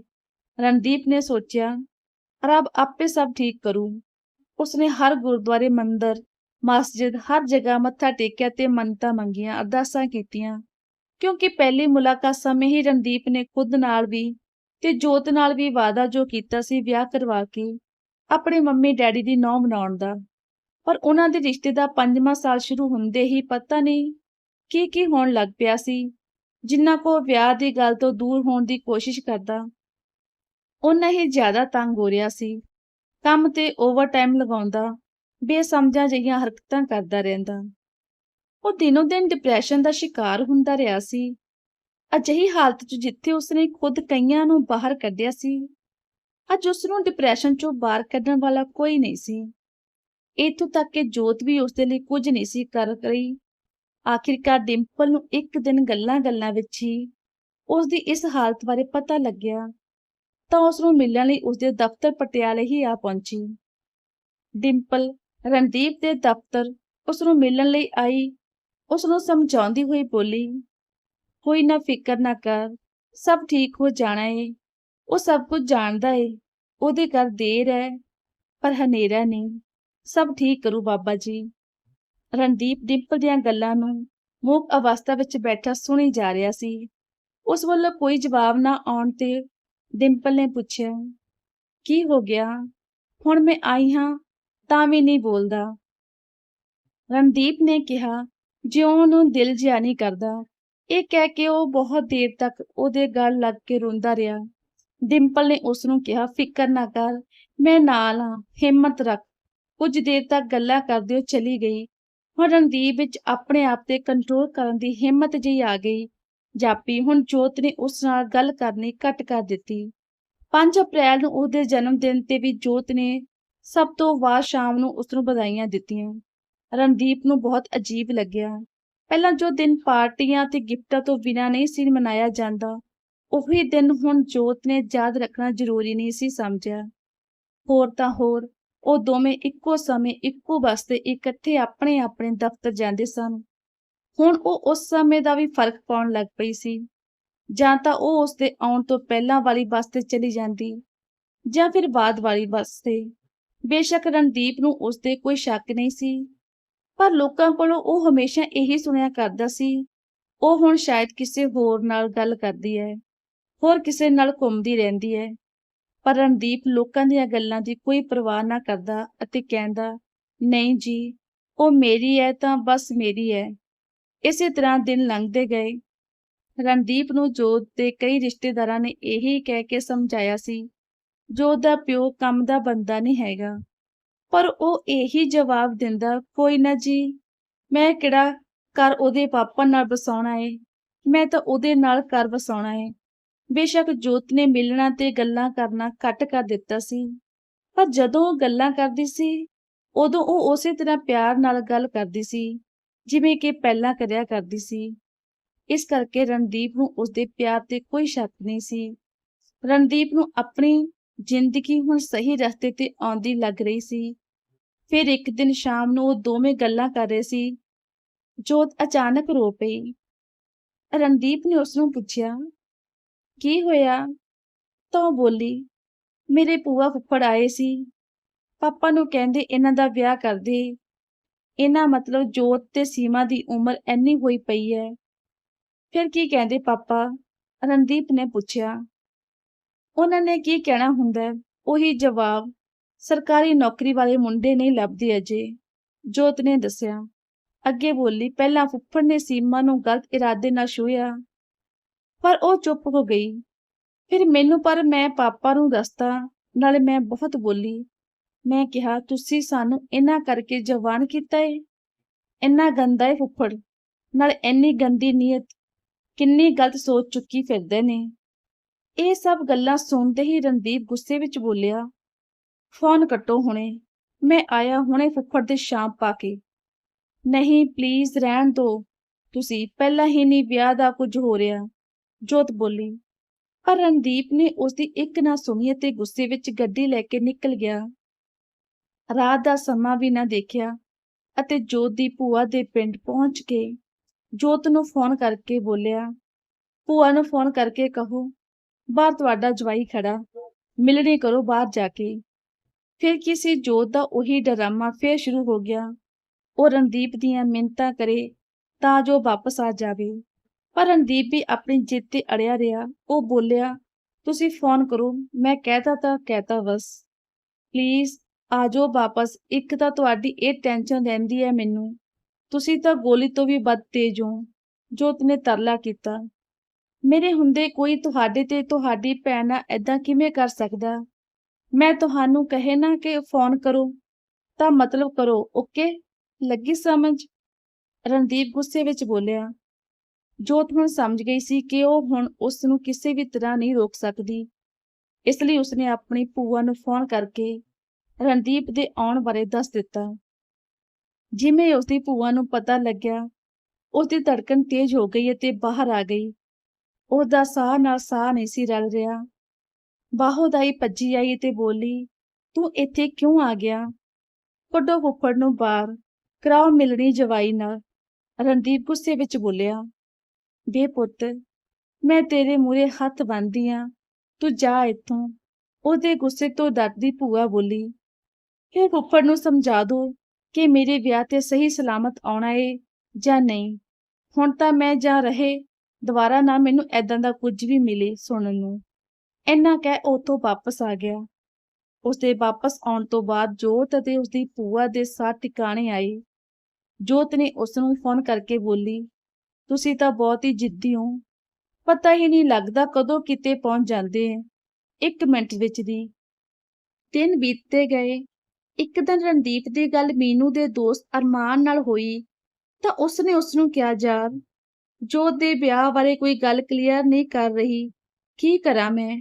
ਰਣਦੀਪ ਨੇ ਸੋਚਿਆ, ਰੱਬ ਆਪੇ ਸਭ ਠੀਕ ਕਰੂ। ਉਸਨੇ ਹਰ ਗੁਰਦੁਆਰੇ ਮੰਦਰ, ਮਸਜਿਦ, ਹਰ ਜਗ੍ਹਾ ਮੱਥਾ ਟੇਕਿਆ ਤੇ ਮੰਨਤਾ ਮੰਗੀਆਂ, ਅਰਦਾਸਾਂ ਕੀਤੀਆਂ। ਕਿਉਂਕਿ ਪਹਿਲੀ ਮੁਲਾਕਾਤ ਸਮੇਂ ਹੀ ਰਣਦੀਪ ਨੇ ਖੁਦ ਨਾਲ ਵੀ ਤੇ ਜੋਤ ਨਾਲ ਵੀ ਵਾਅਦਾ ਜੋ ਕੀਤਾ ਸੀ, ਵਿਆਹ ਕਰਵਾ ਕੇ ਆਪਣੇ ਮੰਮੀ ਡੈਡੀ ਦੀ ਨੌ ਮਨਾਉਣ ਦਾ। ਪਰ ਉਹਨਾਂ ਦੇ ਰਿਸ਼ਤੇ ਦਾ ਪੰਜਵਾਂ ਸਾਲ ਸ਼ੁਰੂ ਹੁੰਦੇ ਹੀ ਪਤਾ ਨਹੀਂ ਕੀ ਕੀ ਹੋਣ ਲੱਗ ਪਿਆ ਸੀ, ਜਿੰਨਾ ਕੋ ਵਿਆਹ ਦੀ ਗੱਲ ਤੋਂ ਦੂਰ ਹੋਣ ਦੀ ਕੋਸ਼ਿਸ਼ ਕਰਦਾ, ਉਹਨਾਂ ਹੀ ਜ਼ਿਆਦਾ ਤੰਗ ਹੋ ਰਿਹਾ ਸੀ। ਕੰਮ ਤੇ ਓਵਰਟਾਈਮ ਲਗਾਉਂਦਾ, ਬੇਸਮਝਾਂ ਜਿਹੀਆਂ ਹਰਕਤਾਂ ਕਰਦਾ ਰਹਿੰਦਾ। ਉਹ ਦਿਨੋ ਦਿਨ ਡਿਪਰੈਸ਼ਨ ਦਾ ਸ਼ਿਕਾਰ ਹੁੰਦਾ ਰਿਹਾ ਸੀ। ਅਜਿਹੀ ਹਾਲਤ 'ਚ ਜਿੱਥੇ ਉਸਨੇ ਖੁਦ ਕਈਆਂ ਨੂੰ ਬਾਹਰ ਕੱਢਿਆ ਸੀ, ਅੱਜ ਉਸ ਨੂੰ ਡਿਪਰੈਸ਼ਨ 'ਚੋਂ ਬਾਹਰ ਕੱਢਣ ਵਾਲਾ ਕੋਈ ਨਹੀਂ ਸੀ। ਇਥੋਂ ਤੱਕ ਕਿ ਜੋਤ ਵੀ ਉਸ ਦੇ ਲਈ ਕੁਝ ਨਹੀਂ ਸੀ ਕਰ ਰਹੀ। ਆਖਿਰਕਾਰ ਡਿੰਪਲ ਨੂੰ ਇੱਕ ਦਿਨ ਗੱਲਾਂ-ਗੱਲਾਂ ਵਿੱਚ ਹੀ ਉਸ ਦੀ ਇਸ ਹਾਲਤ ਬਾਰੇ ਪਤਾ ਲੱਗਿਆ। ਤਾਂ ਉਸ ਨੂੰ ਮਿਲਣ ਲਈ ਉਸ ਦੇ ਦਫ਼ਤਰ ਪਟਿਆਲੇ ਹੀ ਆ ਪਹੁੰਚੀ। ਡਿੰਪਲ, ਰਣਦੀਪ ਦੇ ਦਫ਼ਤਰ ਉਸ ਨੂੰ ਮਿਲਣ ਲਈ ਆਈ। ਉਸ ਨੂੰ ਸਮਝਾਉਂਦੀ ਹੋਈ ਬੋਲੀ, ਕੋਈ ਨਾ ਫਿਕਰ ਨਾ ਕਰ, ਸਭ ਠੀਕ ਹੋ ਜਾਣਾ ਏ। ਉਹ ਸਭ ਕੁਝ ਜਾਣਦਾ ਏ। ਉਹਦੇ ਘਰ ਦੇਰ ਹੈ ਪਰ ਹਨੇਰਾ ਨਹੀਂ। ਸਭ ਠੀਕ ਕਰੂ ਬਾਬਾ ਜੀ। ਰਣਦੀਪ ਡਿੰਪਲ ਦੀਆਂ ਗੱਲਾਂ ਨੂੰ ਮੂਕ ਅਵਸਥਾ ਵਿੱਚ ਬੈਠਾ ਸੁਣੀ ਜਾ ਰਿਹਾ ਸੀ। ਉਸ ਵੱਲੋਂ ਕੋਈ ਜਵਾਬ ਨਾ ਆਉਣ ਤੇ ਡਿੰਪਲ ਨੇ ਪੁੱਛਿਆ, ਕੀ ਹੋ ਗਿਆ? ਹੁਣ ਮੈਂ ਆਈ ਹਾਂ, ਤਾਂ ਵੀ ਨਹੀਂ ਬੋਲਦਾ। ਰਣਦੀਪ ਨੇ ਕਿਹਾ, ਜਿਉਂ ਉਹਨੂੰ ਦਿਲ ਜਿਆ ਨਹੀਂ ਕਰਦਾ। ਇਹ ਕਹਿ ਕੇ ਉਹ ਬਹੁਤ ਦੇਰ ਤੱਕ ਉਹਦੇ ਗਲ ਲੱਗ ਕੇ ਰੋਂਦਾ ਰਿਹਾ। ਡਿੰਪਲ ਨੇ ਉਸ ਨੂੰ ਕਿਹਾ, ਫਿਕਰ ਨਾ ਕਰ, ਮੈਂ ਨਾਲ ਹਾਂ, ਹਿੰਮਤ ਰੱਖ। ਕੁਝ ਦੇਰ ਤੱਕ ਗੱਲਾਂ ਕਰਦੇ ਉਹ ਚਲੀ ਗਈ। ਹੁਣ ਰਣਦੀਪ ਵਿੱਚ ਆਪਣੇ ਆਪ ਤੇ ਕੰਟਰੋਲ ਕਰਨ ਦੀ ਹਿੰਮਤ ਜਿਹੀ ਆ ਗਈ। ਜਾਪੀ, ਹੁਣ ਜੋਤ ਨੇ ਉਸ ਨਾਲ ਗੱਲ ਕਰਨੀ ਘੱਟ ਕਰ ਦਿੱਤੀ। 5 ਅਪ੍ਰੈਲ ਨੂੰ ਉਹਦੇ ਜਨਮ ਦਿਨ ਤੇ ਵੀ ਜੋਤ ਨੇ ਸਭ ਤੋਂ ਬਾਅਦ ਸ਼ਾਮ ਨੂੰ ਉਸ ਨੂੰ ਵਧਾਈਆਂ ਦਿੱਤੀਆਂ। ਰਣਦੀਪ ਨੂੰ ਬਹੁਤ ਅਜੀਬ ਲੱਗਿਆ। ਪਹਿਲਾਂ ਜੋ ਦਿਨ ਪਾਰਟੀਆਂ ਤੇ ਗਿਫਟਾਂ ਤੋਂ ਬਿਨਾਂ ਨਹੀਂ ਸੀ ਮਨਾਇਆ ਜਾਂਦਾ, ਉਹੀ ਦਿਨ ਹੁਣ ਜੋਤ ਨੇ ਯਾਦ ਰੱਖਣਾ ਜ਼ਰੂਰੀ ਨਹੀਂ ਸੀ ਸਮਝਿਆ। ਹੋਰ ਤਾਂ ਹੋਰ, ਉਹ ਦੋਵੇਂ ਇੱਕੋ ਸਮੇਂ ਇੱਕੋ ਬੱਸ ਤੇ ਇਕੱਠੇ ਆਪਣੇ ਆਪਣੇ ਦਫ਼ਤਰ ਜਾਂਦੇ ਸਨ। ਹੁਣ ਉਹ ਉਸ ਸਮੇਂ ਦਾ ਵੀ ਫ਼ਰਕ ਪਾਉਣ ਲੱਗ ਪਈ ਸੀ। ਜਾਂ ਤਾਂ ਉਹ ਉਸ ਦੇ ਆਉਣ ਤੋਂ ਪਹਿਲਾਂ ਵਾਲੀ ਬੱਸ ਤੇ ਚਲੀ ਜਾਂਦੀ ਜਾਂ ਫਿਰ ਬਾਅਦ ਵਾਲੀ ਬੱਸ ਤੇ। ਬੇਸ਼ੱਕ ਰਣਦੀਪ ਨੂੰ ਉਸ ਤੇ ਕੋਈ ਸ਼ੱਕ ਨਹੀਂ ਸੀ, ਪਰ ਲੋਕਾਂ ਕੋਲੋਂ ਉਹ ਹਮੇਸ਼ਾ ਇਹੀ ਸੁਣਿਆ ਕਰਦਾ ਸੀ, ਉਹ ਹੁਣ ਸ਼ਾਇਦ ਕਿਸੇ ਹੋਰ ਨਾਲ ਗੱਲ ਕਰਦੀ ਹੈ, ਹੋਰ ਕਿਸੇ ਨਾਲ ਘੁੰਮਦੀ ਰਹਿੰਦੀ ਹੈ। ਪਰ ਰਣਦੀਪ ਲੋਕਾਂ ਦੀਆਂ ਗੱਲਾਂ ਦੀ ਕੋਈ ਪਰਵਾਹ ਨਾ ਕਰਦਾ ਅਤੇ ਕਹਿੰਦਾ, ਨਹੀਂ ਜੀ, ਉਹ ਮੇਰੀ ਹੈ ਤਾਂ ਬਸ ਮੇਰੀ ਹੈ। ਇਸੇ ਤਰ੍ਹਾਂ ਦਿਨ ਲੰਘਦੇ ਗਏ। ਰਣਦੀਪ ਨੂੰ ਜੋਤ ਦੇ ਕਈ ਰਿਸ਼ਤੇਦਾਰਾਂ ਨੇ ਇਹੀ ਕਹਿ ਕੇ ਸਮਝਾਇਆ ਸੀ, ਜੋਤ ਦਾ ਪਿਓ ਕੰਮ ਦਾ ਬੰਦਾ ਨਹੀਂ ਹੈਗਾ। ਪਰ ਉਹ ਇਹੀ ਜਵਾਬ ਦਿੰਦਾ, ਕੋਈ ਨਾ ਜੀ, ਮੈਂ ਕਿਹੜਾ ਘਰ ਉਹਦੇ ਪਾਪਾ ਨਾਲ ਵਸਾਉਣਾ ਏ? ਮੈਂ ਤਾਂ ਉਹਦੇ ਨਾਲ ਘਰ ਵਸਾਉਣਾ ਏ। ਬੇਸ਼ੱਕ ਜੋਤ ਨੇ ਮਿਲਣਾ ਤੇ ਗੱਲਾਂ ਕਰਨਾ ਘੱਟ ਕਰ ਦਿੱਤਾ ਸੀ। ਪਰ ਜਦੋਂ ਉਹ ਗੱਲਾਂ ਕਰਦੀ ਸੀ, ਉਦੋਂ ਉਹ ਉਸੇ ਤਰ੍ਹਾਂ ਪਿਆਰ ਨਾਲ ਗੱਲ ਕਰਦੀ ਸੀ। ਜਿਵੇਂ ਕਿ ਪਹਿਲਾਂ ਕਰਿਆ ਕਰਦੀ ਸੀ। ਇਸ ਕਰਕੇ ਰਣਦੀਪ ਨੂੰ ਉਸਦੇ ਪਿਆਰ ਤੇ ਕੋਈ ਸ਼ੱਕ ਨਹੀਂ ਸੀ। ਰਣਦੀਪ ਨੂੰ ਆਪਣੀ ਜ਼ਿੰਦਗੀ ਹੁਣ ਸਹੀ ਰਸਤੇ ਤੇ ਆਉਂਦੀ ਲੱਗ ਰਹੀ ਸੀ। ਫਿਰ ਇੱਕ ਦਿਨ ਸ਼ਾਮ ਨੂੰ ਉਹ ਦੋਵੇਂ ਗੱਲਾਂ ਕਰ ਰਹੇ ਸੀ। ਜੋਤ ਅਚਾਨਕ ਰੋ ਪਈ। ਰਣਦੀਪ ਨੇ ਉਸ ਨੂੰ ਪੁੱਛਿਆ, ਕੀ ਹੋਇਆ? ਤਾਂ ਬੋਲੀ, ਮੇਰੇ ਪੂਆ ਫੁੱਫੜ ਆਏ ਸੀ। ਪਾਪਾ ਨੂੰ ਕਹਿੰਦੇ ਇਹਨਾਂ ਦਾ ਵਿਆਹ ਕਰ ਦੇ। ਇਹਨਾਂ ਮਤਲਬ ਜੋਤ ਤੇ ਸੀਮਾ ਦੀ ਉਮਰ ਐਨੀ ਹੋਈ ਪਈ ਹੈ। ਫਿਰ ਕੀ ਕਹਿੰਦੇ ਪਾਪਾ? ਰਣਦੀਪ ਨੇ ਪੁੱਛਿਆ। ਉਹਨਾਂ ਨੇ ਕੀ ਕਹਿਣਾ ਹੁੰਦਾ ਉਹੀ ਜਵਾਬ, ਸਰਕਾਰੀ ਨੌਕਰੀ ਵਾਲੇ ਮੁੰਡੇ ਨਹੀਂ ਲੱਭਦੇ ਅਜੇ, ਜੋਤ ਨੇ ਦੱਸਿਆ। ਅੱਗੇ ਬੋਲੀ, ਪਹਿਲਾਂ ਫੁੱਫੜ ਨੇ ਸੀਮਾ ਨੂੰ ਗਲਤ ਇਰਾਦੇ ਨਾਲ ਛੂਹਿਆ, ਪਰ ਉਹ ਚੁੱਪ ਹੋ ਗਈ। ਫਿਰ ਮੈਨੂੰ ਪਰ ਮੈਂ ਪਾਪਾ ਨੂੰ ਦੱਸਤਾ, ਨਾਲੇ ਮੈਂ ਬਹੁਤ ਬੋਲੀ। ਮੈਂ ਕਿਹਾ, ਤੁਸੀਂ ਸਾਨੂੰ ਇਹਨਾਂ ਕਰਕੇ ਜਵਾਨ ਕੀਤਾ ਏ? ਇੰਨਾ ਗੰਦਾ ਏ ਫੁੱਫੜ। ਨਾਲ ਇੰਨੀ ਗੰਦੀ ਨੀਅਤ, ਕਿੰਨੀ ਗਲਤ ਸੋਚ ਚੁੱਕੀ ਫਿਰਦੇ ਨੇ। ਇਹ ਸਭ ਗੱਲਾਂ ਸੁਣਦੇ ਹੀ ਰਣਦੀਪ ਗੁੱਸੇ ਵਿੱਚ ਬੋਲਿਆ, ਫੋਨ ਕੱਟੋ ਹੁਣੇ। ਮੈਂ ਆਇਆ ਹੁਣੇ ਫੁੱਫੜ ਦੇ ਸ਼ਾਮ ਪਾ ਕੇ। ਨਹੀਂ ਪਲੀਜ਼ ਰਹਿਣ ਦਿਓ ਤੁਸੀਂ ਪਹਿਲਾਂ ਹੀ ਨਹੀਂ ਵਿਆਹ ਦਾ ਕੁਝ ਹੋ ਰਿਹਾ, ਜੋਤ ਬੋਲੀ। ਪਰ ਰਣਦੀਪ ਨੇ ਉਸਦੀ ਇੱਕ ਨਾ ਸੁਣੀ ਅਤੇ ਗੁੱਸੇ ਵਿੱਚ ਗੱਡੀ ਲੈ ਕੇ ਨਿਕਲ ਗਿਆ। ਰਾਤ ਦਾ ਸਮਾਂ ਵੀ ਨਾ ਦੇਖਿਆ ਅਤੇ ਜੋਤ ਦੀ ਭੂਆ ਦੇ ਪਿੰਡ ਪਹੁੰਚ ਕੇ ਜੋਤ ਨੂੰ ਫੋਨ ਕਰਕੇ ਬੋਲਿਆ, ਭੂਆ ਨੂੰ ਫੋਨ ਕਰਕੇ ਕਹੋ, ਬਾਹਰ ਤੁਹਾਡਾ ਜਵਾਈ ਖੜਾ, ਮਿਲਣੀ ਕਰੋ ਬਾਹਰ ਜਾ ਕੇ। ਫਿਰ ਕਿਸੇ ਜੋਤ ਦਾ ਉਹੀ ਡਰਾਮਾ ਫੇਰ ਸ਼ੁਰੂ ਹੋ ਗਿਆ। ਉਹ ਰਣਦੀਪ ਦੀਆਂ ਮਿੰਨਤਾਂ ਕਰੇ ਤਾਂ ਜੋ ਵਾਪਸ ਆ ਜਾਵੇ। ਪਰ ਰਣਦੀਪ ਵੀ ਆਪਣੀ ਜਿੱਤ ਤੇ ਅੜਿਆ ਰਿਹਾ। ਉਹ ਬੋਲਿਆ, ਤੁਸੀਂ ਫੋਨ ਕਰੋ, ਮੈਂ ਕਹਿਤਾ ਤਾਂ ਕਹਿਤਾ ਬਸ। ਪਲੀਜ਼ ਆ ਜਾਓ ਵਾਪਸ, ਇੱਕ ਤਾਂ ਤੁਹਾਡੀ ਇਹ ਟੈਨਸ਼ਨ ਰਹਿੰਦੀ ਹੈ ਮੈਨੂੰ। ਤੁਸੀਂ ਤਾਂ ਗੋਲੀ ਤੋਂ ਵੀ ਵੱਧ ਤੇਜ਼ ਹੋ। ਜੋਤ ਨੇ ਤਰਲਾ ਕੀਤਾ। ਮੇਰੇ ਹੁੰਦੇ ਕੋਈ ਤੁਹਾਡੇ ਤੇ ਤੁਹਾਡੀ ਭੈਣ ਨਾਲ ਏਦਾਂ ਕਿਵੇਂ ਕਰ ਸਕਦਾ? ਮੈਂ ਤੁਹਾਨੂੰ ਕਹੇ ਨਾ ਕਿ ਫੋਨ ਕਰੋ। ਤਾਂ ਮਤਲਬ ਕਰੋ ਓਕੇ ਲੱਗੀ ਸਮਝ? ਰਣਦੀਪ ਗੁੱਸੇ ਵਿੱਚ ਬੋਲਿਆ। ਜੋਤ ਹੁਣ ਸਮਝ ਗਈ ਸੀ ਕਿ ਉਹ ਹੁਣ ਉਸ ਨੂੰ ਕਿਸੇ ਵੀ ਤਰ੍ਹਾਂ ਨਹੀਂ ਰੋਕ ਸਕਦੀ। ਇਸ ਲਈ ਉਸਨੇ ਆਪਣੀ ਭੂਆ ਨੂੰ ਫੋਨ ਕਰਕੇ ਰਣਦੀਪ ਦੇ ਆਉਣ ਬਾਰੇ ਦੱਸ ਦਿੱਤਾ। ਜਿਵੇਂ ਉਸਦੀ ਭੂਆ ਨੂੰ ਪਤਾ ਲੱਗਿਆ, ਉਸਦੀ ਧੜਕਣ ਤੇਜ਼ ਹੋ ਗਈ ਅਤੇ ਬਾਹਰ ਆ ਗਈ। ਉਹਦਾ ਸਾਹ ਨਾਲ ਸਾਹ ਨਹੀਂ ਸੀ ਰਲ ਰਿਹਾ। ਬਾਹੋਂ ਦਾਈ ਭੱਜੀ ਆਈ ਤੇ ਬੋਲੀ, ਤੂੰ ਇੱਥੇ ਕਿਉਂ ਆ ਗਿਆ? ਕੱਢੋ ਫੁੱਫੜ ਨੂੰ ਬਾਹਰ, ਕਰਾਓ ਮਿਲਣੀ ਜਵਾਈ ਨਾਲ। ਰਣਦੀਪ ਗੁੱਸੇ ਵਿੱਚ ਬੋਲਿਆ, ਬੇ ਪੁੱਤ, ਮੈਂ ਤੇਰੇ ਮੂਰੇ ਹੱਥ ਬੰਨ੍ਹਦੀ ਆ। ਤੂੰ ਜਾ ਇੱਥੋਂ। ਉਹਦੇ ਗੁੱਸੇ ਤੋਂ ਡਰਦੀ ਭੂਆ ਬੋਲੀ ਫਿਰ ਫੁੱਫੜ ਨੂੰ ਸਮਝਾ ਦੋ ਕਿ ਮੇਰੇ ਵਿਆਹ ਤੇ ਸਹੀ ਸਲਾਮਤ ਆਉਣਾ ਏ ਜਾਂ ਨਹੀਂ। ਹੁਣ ਤਾਂ ਮੈਂ ਜਾਂ ਰਹੇ, ਦੁਬਾਰਾ ਨਾ ਮੈਨੂੰ ਐਦਾਂ ਦਾ ਕੁਝ ਵੀ ਮਿਲੇ ਸੁਣਨ ਨੂੰ। ਇੰਨਾ ਕਹਿ ਉਤੋਂ ਵਾਪਸ ਆ ਗਿਆ। ਉਸਦੇ ਵਾਪਸ ਆਉਣ ਤੋਂ ਬਾਅਦ ਜੋਤ ਅਤੇ ਉਸਦੀ ਭੂਆ ਦੇ ਸਾਹ ਟਿਕਾਣੇ ਆਏ। ਜੋਤ ਨੇ ਉਸ ਨੂੰ ਫੋਨ ਕਰਕੇ ਬੋਲੀ, ਤੁਸੀਂ ਤਾਂ ਬਹੁਤ ਹੀ ਜਿੱਦੀ ਹੋ। ਪਤਾ ਹੀ ਨਹੀਂ ਲੱਗਦਾ ਕਦੋਂ ਕਿਤੇ ਪਹੁੰਚ ਜਾਂਦੇ ਹੈ ਇੱਕ ਮਿੰਟ ਵਿੱਚ ਦੀ। ਦਿਨ ਬੀਤਦੇ ਗਏ। ਇੱਕ ਦਿਨ ਰਣਦੀਪ ਦੀ ਗੱਲ ਮੀਨੂ ਦੇ ਦੋਸਤ ਅਰਮਾਨ ਨਾਲ ਹੋਈ, ਤਾਂ ਉਸਨੇ ਉਸ ਨੂੰ ਕਿਹਾ ਯਾਰ ਜੋਤ ਦੇ ਵਿਆਹ ਬਾਰੇ ਕੋਈ ਗੱਲ ਕਲੀਅਰ ਨਹੀਂ ਕਰ ਰਹੀ, ਕੀ ਕਰਾਂ ਮੈਂ?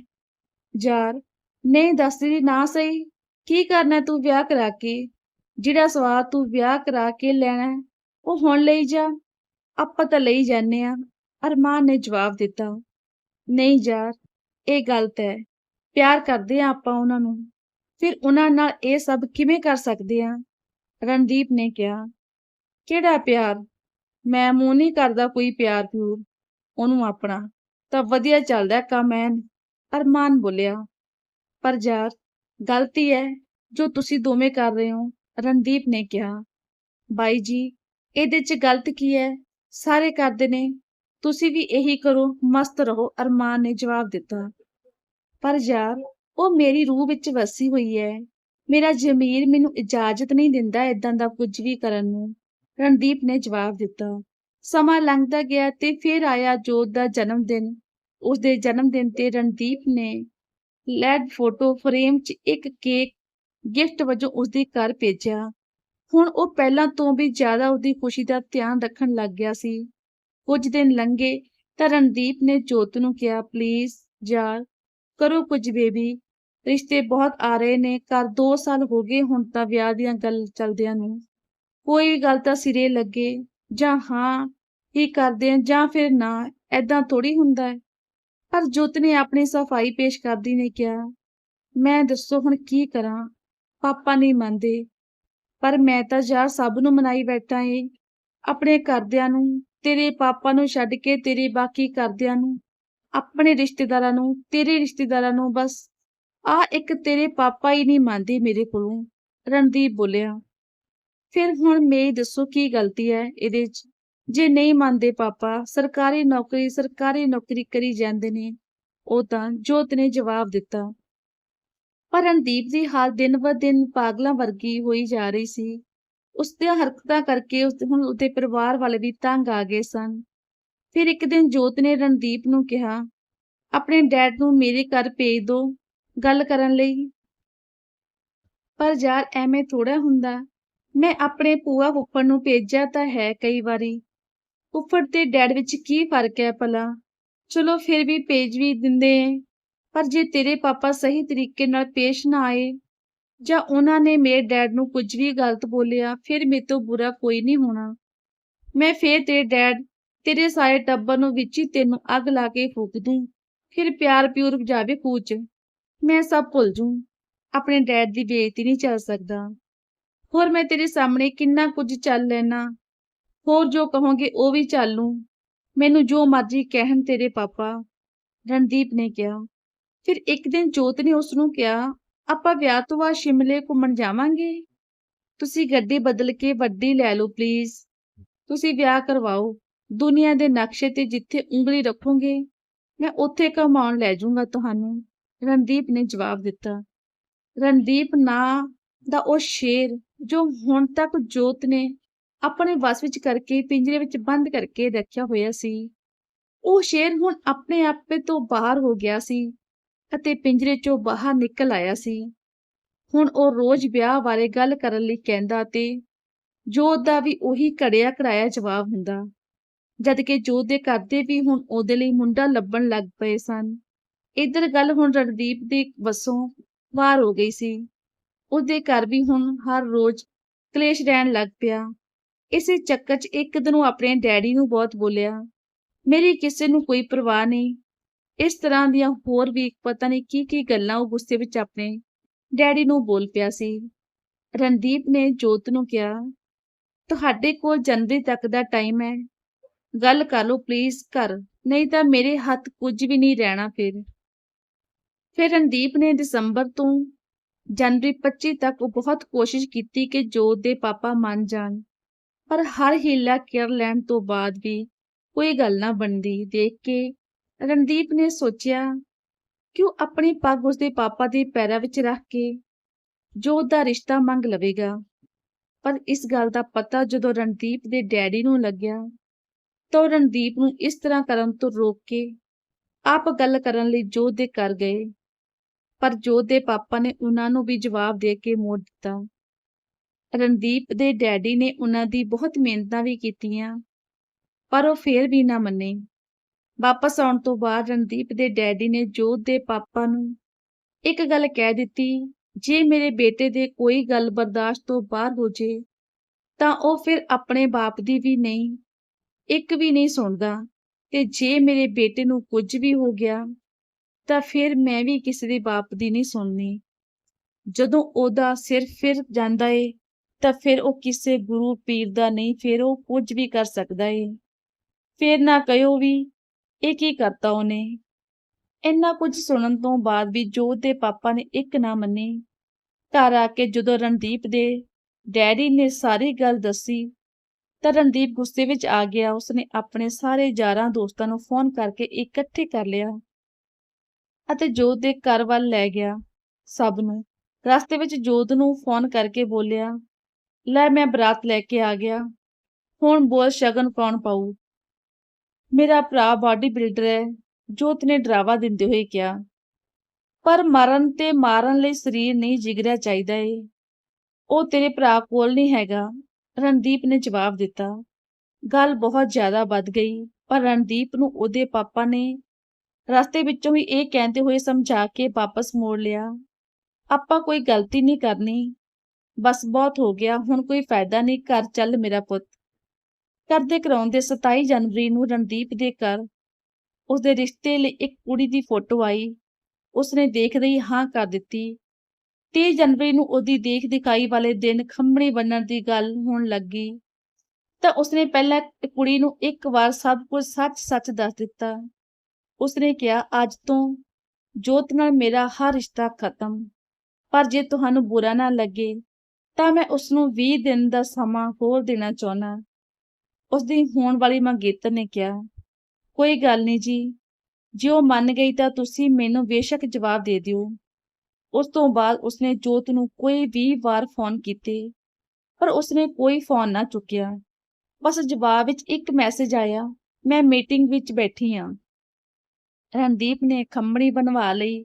ਯਾਰ ਨਹੀਂ ਦੱਸਦੀ ਨਾ ਸਹੀ, ਕੀ ਕਰਨਾ ਤੂੰ ਵਿਆਹ ਕਰਾ ਕੇ? ਜਿਹੜਾ ਸਵਾਦ ਤੂੰ ਵਿਆਹ ਕਰਾ ਕੇ ਲੈਣਾ, ਉਹ ਹੁਣ ਲਈ ਜਾ, ਆਪਾਂ ਤਾਂ ਲਈ ਜਾਂਦੇ ਆ ਅਰਮਾਨ ਨੇ ਜਵਾਬ ਦਿੱਤਾ, ਨਹੀਂ ਯਾਰ ਇਹ ਗਲਤ ਹੈ, ਪਿਆਰ ਕਰਦੇ ਆ ਆਪਾਂ ਉਹਨਾਂ ਨੂੰ। ਫਿਰ ਉਹਨਾਂ ਨਾਲ ਇਹ ਸਭ ਕਿਵੇਂ ਕਰ ਸਕਦੇ ਆ? ਰਣਦੀਪ ਨੇ ਕਿਹਾ, ਕਿਹੜਾ ਪਿਆਰ? ਮੈਂ ਮੂੰਹ ਨਹੀਂ ਕਰਦਾ ਕੋਈ ਪਿਆਰ ਪਿਊਰ। ਉਹਨੂੰ ਆਪਣਾ। ਤਾਂ ਵਧੀਆ ਚੱਲਦਾ ਕੰਮ ਐਨ। ਅਰਮਾਨ ਬੋਲਿਆ, ਪਰ ਯਾਰ, ਗਲਤੀ ਹੈ ਜੋ ਤੁਸੀਂ ਦੋਵੇਂ ਕਰ ਰਹੇ ਹੋ। ਰਣਦੀਪ ਨੇ ਕਿਹਾ, ਬਾਈ ਜੀ, ਇਹਦੇ 'ਚ ਗਲਤ ਕੀ ਹੈ ਸਾਰੇ ਕਰਦੇ ਨੇ। ਤੁਸੀਂ ਵੀ ਇਹੀ ਕਰੋ, ਮਸਤ ਰਹੋ, ਅਰਮਾਨ ਨੇ ਜਵਾਬ ਦਿੱਤਾ। ਪਰ ਯਾਰ ਉਹ ਮੇਰੀ ਰੂਹ ਵਿੱਚ ਵਸੀ ਹੋਈ ਹੈ ਮੇਰਾ ਜ਼ਮੀਰ ਮੈਨੂੰ ਇਜਾਜ਼ਤ ਨਹੀਂ ਦਿੰਦਾ ਇਦਾਂ ਦਾ ਕੁਝ ਵੀ ਕਰਨ ਨੂੰ। ਰਣਦੀਪ ਨੇ ਜਵਾਬ ਦਿੱਤਾ। ਸਮਾਂ ਲੰਘਦਾ ਗਿਆ ਤੇ ਫਿਰ ਆਇਆ ਜੋਤ ਦਾ ਜਨਮ ਦਿਨ। ਉਸਦੇ ਜਨਮ ਦਿਨ ਤੇ ਰਣਦੀਪ ਨੇ ਲੈਡ ਫੋਟੋ ਫਰੇਮ 'ਚ ਇੱਕ ਕੇਕ ਗਿਫਟ ਵਜੋਂ ਉਸਦੇ ਘਰ ਭੇਜਿਆ। ਹੁਣ ਉਹ ਪਹਿਲਾਂ ਤੋਂ ਵੀ ਜ਼ਿਆਦਾ ਉਹਦੀ ਖੁਸ਼ੀ ਦਾ ਧਿਆਨ ਰੱਖਣ ਲੱਗ ਗਿਆ ਸੀ। ਕੁਝ ਦਿਨ ਲੰਘੇ ਤਾਂ ਰਣਦੀਪ ਨੇ ਜੋਤ ਨੂੰ ਕਿਹਾ, ਪਲੀਜ਼ ਯਾਰ, ਕਰੋ ਕੁਝ ਬੇਬੀ। ਰਿਸ਼ਤੇ ਬਹੁਤ ਆ ਰਹੇ ਨੇ, ਘਰ 2 ਸਾਲ ਹੋ ਗਏ ਹੁਣ ਤਾਂ ਵਿਆਹ ਦੀਆਂ ਗੱਲ ਚੱਲਦਿਆਂ ਨੂੰ। ਕੋਈ ਵੀ ਗੱਲ ਤਾਂ ਸਿਰੇ ਲੱਗੇ, ਜਾਂ ਹਾਂ ਹੀ ਕਰਦੇ ਆ, ਜਾਂ ਫਿਰ ਨਾ ਐਦਾਂ ਥੋੜੀ ਹੁੰਦਾ ਹੈ। ਪਰ ਜੋਤ ਨੇ ਆਪਣੀ ਸਫ਼ਾਈ ਪੇਸ਼ ਕਰਦੀ ਨੇ ਕਿਹਾ, ਮੈਂ ਦੱਸੋ ਹੁਣ ਕੀ ਕਰਾਂ? ਪਾਪਾ ਨਹੀਂ ਮੰਨਦੇ। ਪਰ ਮੈਂ ਤਾਂ ਯਾਰ ਸਭ ਨੂੰ ਮਨਾਈ ਬੈਠਾ ਏ, ਆਪਣੇ ਘਰਦਿਆਂ ਨੂੰ, ਤੇਰੇ ਪਾਪਾ ਨੂੰ ਛੱਡ ਕੇ ਤੇਰੇ ਬਾਕੀ ਘਰਦਿਆਂ ਨੂੰ, ਆਪਣੇ ਰਿਸ਼ਤੇਦਾਰਾਂ ਨੂੰ, ਤੇਰੇ ਰਿਸ਼ਤੇਦਾਰਾਂ ਨੂੰ ਬਸ ਆ ਇੱਕ ਤੇਰੇ ਪਾਪਾ ਹੀ ਨਹੀਂ ਮੰਨਦੇ ਮੇਰੇ ਕੋਲੋਂ, ਰਣਦੀਪ ਬੋਲਿਆ। ਫਿਰ ਹੁਣ ਮੇਰੀ ਦੱਸੋ ਕੀ ਗਲਤੀ ਹੈ ਇਹਦੇ 'ਚ? ਜੇ ਨਹੀਂ ਮੰਨਦੇ ਪਾਪਾ, ਸਰਕਾਰੀ ਨੌਕਰੀ ਸਰਕਾਰੀ ਨੌਕਰੀ ਕਰੀ ਜਾਂਦੇ ਨੇ, ਉਹ ਤਾਂ ਜੋਤ ਨੇ ਜਵਾਬ ਦਿੱਤਾ। ਪਰ ਰਣਦੀਪ ਦੀ ਹਾਲਤ ਦਿਨ ਬ ਦਿਨ ਪਾਗਲਾਂ ਵਰਗੀ ਹੋਈ ਜਾ ਰਹੀ ਸੀ। ਉਸ ਦੀਆਂ ਹਰਕਤਾਂ ਕਰਕੇ ਉਸ ਹੁਣ ਉਹਦੇ ਪਰਿਵਾਰ ਵਾਲੇ ਵੀ ਤੰਗ ਆ ਗਏ ਸਨ। ਫਿਰ ਇੱਕ ਦਿਨ ਜੋਤ ਨੇ ਰਣਦੀਪ ਨੂੰ ਕਿਹਾ, ਆਪਣੇ ਡੈਡ ਨੂੰ ਮੇਰੇ ਘਰ ਭੇਜ ਦਿਓ ਗੱਲ ਕਰਨ ਲਈ। ਪਰ ਯਾਰ, ਐਵੇਂ ਥੋੜਾ ਹੁੰਦਾ। ਮੈਂ ਆਪਣੇ ਪੂਆ ਫੁੱਫੜ ਨੂੰ ਭੇਜਿਆ ਤਾਂ ਹੈ ਕਈ ਵਾਰੀ। ਫੁੱਫੜ ਤੇ ਡੈਡ ਵਿੱਚ ਕੀ ਫ਼ਰਕ ਹੈ ਭਲਾ? ਚਲੋ ਫਿਰ ਵੀ ਭੇਜ ਵੀ ਦਿੰਦੇ ਏ ਪਰ ਜੇ ਤੇਰੇ ਪਾਪਾ ਸਹੀ ਤਰੀਕੇ ਨਾਲ ਪੇਸ਼ ਨਾ ਆਏ, ਜਾਂ ਉਹਨਾਂ ਨੇ ਮੇਰੇ ਡੈਡ ਨੂੰ ਕੁਝ ਵੀ ਗਲਤ ਬੋਲਿਆ, ਫਿਰ ਮੇਰੇ ਤੋਂ ਬੁਰਾ ਕੋਈ ਨਹੀਂ ਹੋਣਾ। ਮੈਂ ਫੇਰ ਤੇਰੇ ਡੈਡ, ਤੇਰੇ ਸਾਰੇ ਟੱਬਰ ਨੂੰ ਵਿੱਚ ਹੀ ਤੈਨੂੰ ਅੱਗ ਲਾ ਕੇ ਫੂਕ ਦੂੰ ਫਿਰ ਪਿਆਰ ਪਿਊਰ ਜਾਵੇ ਕੂਚ। ਮੈਂ ਸਭ ਭੁੱਲ ਜੂ ਆਪਣੇ ਡੈਡ ਦੀ ਬੇਇੱਜ਼ਤੀ ਨਹੀਂ ਚੱਲ ਸਕਦਾ। ਹੋਰ ਮੈਂ ਤੇਰੇ ਸਾਹਮਣੇ ਕਿੰਨਾ ਕੁਝ ਚੱਲ ਲੈਣਾ ਹੋਰ ਜੋ ਕਹੋਗੇ ਉਹ ਵੀ ਚੱਲ ਲੂੰ। ਮੈਨੂੰ ਜੋ ਮਰਜ਼ੀ ਕਹਿਣ ਤੇਰੇ ਪਾਪਾ, ਰਣਦੀਪ ਨੇ ਕਿਹਾ। ਫਿਰ ਇੱਕ ਦਿਨ ਜੋਤ ਨੇ ਉਸ ਨੂੰ ਕਿਹਾ, ਆਪਾਂ ਵਿਆਹ ਤੋਂ ਬਾਅਦ ਸ਼ਿਮਲੇ ਘੁੰਮਣ ਜਾਵਾਂਗੇ? ਤੁਸੀਂ ਗੱਡੀ ਬਦਲ ਕੇ ਵੱਡੀ ਲੈ ਲਓ ਪਲੀਜ਼ ਤੁਸੀਂ ਵਿਆਹ ਕਰਵਾਓ। ਦੁਨੀਆ ਦੇ ਨਕਸ਼ੇ ਤੇ ਜਿੱਥੇ ਉਂਗਲੀ ਰੱਖੋਗੇ, ਮੈਂ ਉੱਥੇ ਕਮਾਉਣ ਲੈ ਜਾਊਂਗਾ ਤੁਹਾਨੂੰ। ਰਣਦੀਪ ਨੇ ਜਵਾਬ ਦਿੱਤਾ, ਰਣਦੀਪ ਨਾਂ ਦਾ ਉਹ ਸ਼ੇਰ ਜੋ ਹੁਣ ਤੱਕ ਜੋਤ ਨੇ ਆਪਣੇ ਵਸ ਵਿੱਚ ਕਰਕੇ ਪਿੰਜਰੇ ਵਿੱਚ ਬੰਦ ਕਰਕੇ ਰੱਖਿਆ ਹੋਇਆ ਸੀ, ਉਹ ਸ਼ੇਰ ਹੁਣ ਆਪਣੇ ਆਪੇ ਤੋਂ ਬਾਹਰ ਹੋ ਗਿਆ ਸੀ ਅਤੇ ਪਿੰਜਰੇ ਚੋਂ ਬਾਹਰ ਨਿਕਲ ਆਇਆ ਸੀ। ਹੁਣ ਉਹ ਰੋਜ਼ ਵਿਆਹ ਬਾਰੇ ਗੱਲ ਕਰਨ ਲਈ ਕਹਿੰਦਾ ਤੇ ਜੋਤ ਦਾ ਵੀ ਉਹੀ ਘੜਿਆ ਘੜਾਇਆ ਜਵਾਬ ਹੁੰਦਾ ਜਦ ਕਿ ਜੋਤ ਦੇ ਘਰ ਦੇ ਵੀ ਹੁਣ ਉਹਦੇ ਲਈ ਮੁੰਡਾ ਲੱਭਣ ਲੱਗ ਪਏ ਸਨ। ਇੱਧਰ ਗੱਲ ਹੁਣ ਰਣਦੀਪ ਦੇ ਵਸੋਂ ਵਾਰ ਹੋ ਗਈ ਸੀ। ਉਹਦੇ ਘਰ ਵੀ ਹੁਣ ਹਰ ਰੋਜ਼ ਕਲੇਸ਼ ਰਹਿਣ ਲੱਗ ਪਿਆ। ਇਸੇ ਚੱਕਰ 'ਚ ਇੱਕ ਦਿਨ ਉਹ ਆਪਣੇ ਡੈਡੀ ਨੂੰ ਬਹੁਤ ਬੋਲਿਆ, ਮੇਰੀ ਕਿਸੇ ਨੂੰ ਕੋਈ ਪਰਵਾਹ ਨਹੀਂ। ਇਸ ਤਰ੍ਹਾਂ ਦੀਆਂ ਹੋਰ ਵੀ ਪਤਾ ਨਹੀਂ ਕੀ ਕੀ ਗੱਲਾਂ ਉਹ ਗੁੱਸੇ ਵਿੱਚ ਆਪਣੇ ਡੈਡੀ ਨੂੰ ਬੋਲ ਪਿਆ ਸੀ। ਰਣਦੀਪ ਨੇ ਜੋਤ ਨੂੰ ਕਿਹਾ, ਤੁਹਾਡੇ ਕੋਲ ਜਨਵਰੀ ਤੱਕ ਦਾ ਟਾਈਮ ਹੈ। ਗੱਲ ਕਰ ਲਓ ਪਲੀਜ਼ ਕਰ ਨਹੀਂ ਤਾਂ ਮੇਰੇ ਹੱਥ ਕੁਝ ਵੀ ਨਹੀਂ ਰਹਿਣਾ ਫਿਰ। ਫਿਰ ਰਣਦੀਪ ਨੇ ਦਸੰਬਰ ਤੋਂ ਜਨਵਰੀ 25 ਤੱਕ ਉਹ ਬਹੁਤ ਕੋਸ਼ਿਸ਼ ਕੀਤੀ ਕਿ ਜੋਤ ਦੇ ਪਾਪਾ ਮੰਨ ਜਾਣ, ਪਰ ਹਰ ਹੀਲਾ ਕਰ ਲੈਣ ਤੋਂ ਬਾਅਦ ਵੀ ਕੋਈ ਗੱਲ ਨਾ ਬਣਦੀ। ਦੇਖ ਕੇ ਰਣਦੀਪ ਨੇ ਸੋਚਿਆ ਕਿ ਉਹ ਆਪਣੀ ਪੱਗ ਉਸਦੇ ਪਾਪਾ ਦੇ ਪੈਰਾਂ ਵਿੱਚ ਰੱਖ ਕੇ ਜੋਤ ਦਾ ਰਿਸ਼ਤਾ ਮੰਗ ਲਵੇਗਾ? ਪਰ ਇਸ ਗੱਲ ਦਾ ਪਤਾ ਜਦੋਂ ਰਣਦੀਪ ਦੇ ਡੈਡੀ ਨੂੰ ਲੱਗਿਆ, ਤਾਂ ਉਹ ਰਣਦੀਪ ਨੂੰ ਇਸ ਤਰ੍ਹਾਂ ਕਰਨ ਤੋਂ ਰੋਕ ਕੇ ਆਪ ਗੱਲ ਕਰਨ ਲਈ ਜੋਤ ਦੇ ਘਰ ਗਏ। ਪਰ ਜੋਤ ਦੇ ਪਾਪਾ ਨੇ ਉਹਨਾਂ ਨੂੰ ਵੀ ਜਵਾਬ ਦੇ ਕੇ ਮੋੜ ਦਿੱਤਾ। ਰਣਦੀਪ ਦੇ ਡੈਡੀ ਨੇ ਉਹਨਾਂ ਦੀ ਬਹੁਤ ਮਿਹਨਤਾਂ ਵੀ ਕੀਤੀਆਂ, ਪਰ ਉਹ ਫੇਰ ਵੀ ਨਾ ਮੰਨੇ। ਵਾਪਸ ਆਉਣ ਤੋਂ ਬਾਅਦ ਰਣਦੀਪ ਦੇ ਡੈਡੀ ਨੇ ਜੋਤ ਦੇ ਪਾਪਾ ਨੂੰ ਇੱਕ ਗੱਲ ਕਹਿ ਦਿੱਤੀ, ਜੇ ਮੇਰੇ ਬੇਟੇ ਦੇ ਕੋਈ ਗੱਲ ਬਰਦਾਸ਼ਤ ਤੋਂ ਬਾਹਰ ਹੋ ਜੇ, ਤਾਂ ਉਹ ਫਿਰ ਆਪਣੇ ਬਾਪ ਦੀ ਵੀ ਨਹੀਂ, ਇੱਕ ਵੀ ਨਹੀਂ ਸੁਣਦਾ, ਤੇ ਜੇ ਮੇਰੇ ਬੇਟੇ ਨੂੰ ਕੁਝ ਵੀ ਹੋ ਗਿਆ ਤਾਂ ਫਿਰ ਮੈਂ ਵੀ ਕਿਸੇ ਦੇ ਬਾਪ ਦੀ ਨਹੀਂ ਸੁਣਨੀ। ਜਦੋਂ ਉਹਦਾ ਸਿਰ ਫਿਰ ਜਾਂਦਾ ਏ, ਤਾਂ ਫਿਰ ਉਹ ਕਿਸੇ ਗੁਰੂ ਪੀਰ ਦਾ ਨਹੀਂ, ਫਿਰ ਉਹ ਕੁਝ ਵੀ ਕਰ ਸਕਦਾ ਏ। ਫਿਰ ਨਾ ਕਹਿਓ ਵੀ, ਇਹ ਕੀ ਕਰਤਾ ਉਹਨੇ? ਇੰਨਾ ਕੁਝ ਸੁਣਨ ਤੋਂ ਬਾਅਦ ਵੀ ਜੋਤ ਦੇ ਪਾਪਾ ਨੇ ਇੱਕ ਨਾ ਮੰਨੀ। ਘਰ ਆ ਕੇ ਜਦੋਂ ਰਣਦੀਪ ਦੇ ਡੈਡੀ ਨੇ ਸਾਰੀ ਗੱਲ ਦੱਸੀ, ਤਾਂ ਰਣਦੀਪ ਗੁੱਸੇ ਵਿੱਚ ਆ ਗਿਆ। ਉਸਨੇ ਆਪਣੇ ਸਾਰੇ ਯਾਰਾਂ ਦੋਸਤਾਂ ਨੂੰ ਫੋਨ ਕਰਕੇ ਇਕੱਠੇ ਕਰ ਲਿਆ। ਅਤੇ ਜੋਤ ਦੇ ਘਰ ਵੱਲ ਲੈ ਗਿਆ। ਸਭ ਨੂੰ, ਰਸਤੇ ਵਿੱਚ ਜੋਤ ਨੂੰ ਫੋਨ ਕਰਕੇ ਬੋਲਿਆ, ਲੈ ਮੈਂ ਬਰਾਤ ਲੈ ਕੇ ਆ ਗਿਆ। ਹੁਣ ਬੋਲ ਸ਼ਗਨ ਕੌਣ ਪਾਉ ਮੇਰਾ ਭਰਾ ਬਾਡੀ ਬਿਲਡਰ ਹੈ, ਜੋਤ ਨੇ ਡਰਾਵਾ ਦਿੰਦੇ ਹੋਏ ਕਿਹਾ। ਪਰ ਮਰਨ ਤੇ ਮਾਰਨ ਲਈ ਸਰੀਰ ਨਹੀਂ ਜਿਗਰਿਆ ਚਾਹੀਦਾ ਏ। ਉਹ ਤੇਰੇ ਭਰਾ ਕੋਲ ਨਹੀਂ ਹੈਗਾ। ਰਣਦੀਪ ਨੇ ਜਵਾਬ ਦਿੱਤਾ। ਗੱਲ ਬਹੁਤ ਜ਼ਿਆਦਾ ਵੱਧ ਗਈ, ਪਰ ਰਣਦੀਪ ਨੂੰ ਉਹਦੇ ਪਾਪਾ ਨੇ ਰਸਤੇ ਵਿੱਚੋਂ ਹੀ ਇਹ ਕਹਿੰਦੇ ਹੋਏ ਸਮਝਾ ਕੇ ਵਾਪਸ ਮੋੜ ਲਿਆ। ਆਪਾਂ ਕੋਈ ਗਲਤੀ ਨਹੀਂ ਕਰਨੀ। ਬਸ ਬਹੁਤ ਹੋ ਗਿਆ, ਹੁਣ ਕੋਈ ਫਾਇਦਾ ਨਹੀਂ। ਘਰ ਚੱਲ ਮੇਰਾ ਪੁੱਤ। ਕਰਦੇ ਕਰਾਉਂਦੇ 27 ਜਨਵਰੀ ਨੂੰ ਰਣਦੀਪ ਦੇ ਘਰ, ਉਸਦੇ ਰਿਸ਼ਤੇ ਲਈ ਇੱਕ ਕੁੜੀ ਦੀ ਫੋਟੋ ਆਈ। ਉਸਨੇ ਦੇਖਦੇ ਹੀ ਹਾਂ ਕਰ ਦਿੱਤੀ। 30 ਜਨਵਰੀ ਨੂੰ ਉਹਦੀ ਦੇਖ ਦਿਖਾਈ ਵਾਲੇ ਦਿਨ ਖੰਮਣੀ ਬੰਨਣ ਦੀ ਗੱਲ ਹੋਣ ਲੱਗੀ। ਤਾਂ ਉਸਨੇ ਪਹਿਲਾਂ ਕੁੜੀ ਨੂੰ ਇੱਕ ਵਾਰ ਸਭ ਕੁਝ ਸੱਚ-ਸੱਚ ਦੱਸ ਦਿੱਤਾ। ਉਸਨੇ ਕਿਹਾ, ਅੱਜ ਤੋਂ ਜੋਤ ਨਾਲ ਮੇਰਾ ਹਰ ਰਿਸ਼ਤਾ ਖਤਮ। ਪਰ ਜੇ ਤੁਹਾਨੂੰ ਬੁਰਾ ਨਾ ਲੱਗੇ, ਤਾਂ ਮੈਂ ਉਸ ਨੂੰ 20 ਦਿਨ ਦਾ ਸਮਾਂ ਹੋਰ ਦੇਣਾ ਚਾਹੁੰਦਾ। ਉਸਦੀ ਹੋਣ ਵਾਲੀ ਮੰਗੇਤਰ ਨੇ ਕਿਹਾ, ਕੋਈ ਗੱਲ ਨਹੀਂ ਜੀ। ਜੇ ਉਹ ਮੰਨ ਗਈ ਤਾਂ ਤੁਸੀਂ ਮੈਨੂੰ ਬੇਸ਼ੱਕ ਜਵਾਬ ਦੇ ਦਿਓ। ਉਸ ਤੋਂ ਬਾਅਦ ਉਸਨੇ ਜੋਤ ਨੂੰ ਕੋਈ 20 ਵਾਰ ਫੋਨ ਕੀਤੇ, ਪਰ ਉਸਨੇ ਕੋਈ ਫੋਨ ਨਾ ਚੁੱਕਿਆ। ਬਸ ਜਵਾਬ ਵਿੱਚ ਇੱਕ ਮੈਸੇਜ ਆਇਆ, ਮੈਂ ਮੀਟਿੰਗ ਵਿੱਚ ਬੈਠੀ ਹਾਂ ਰਣਦੀਪ ਨੇ ਖੰਮਣੀ ਬਣਵਾ ਲਈ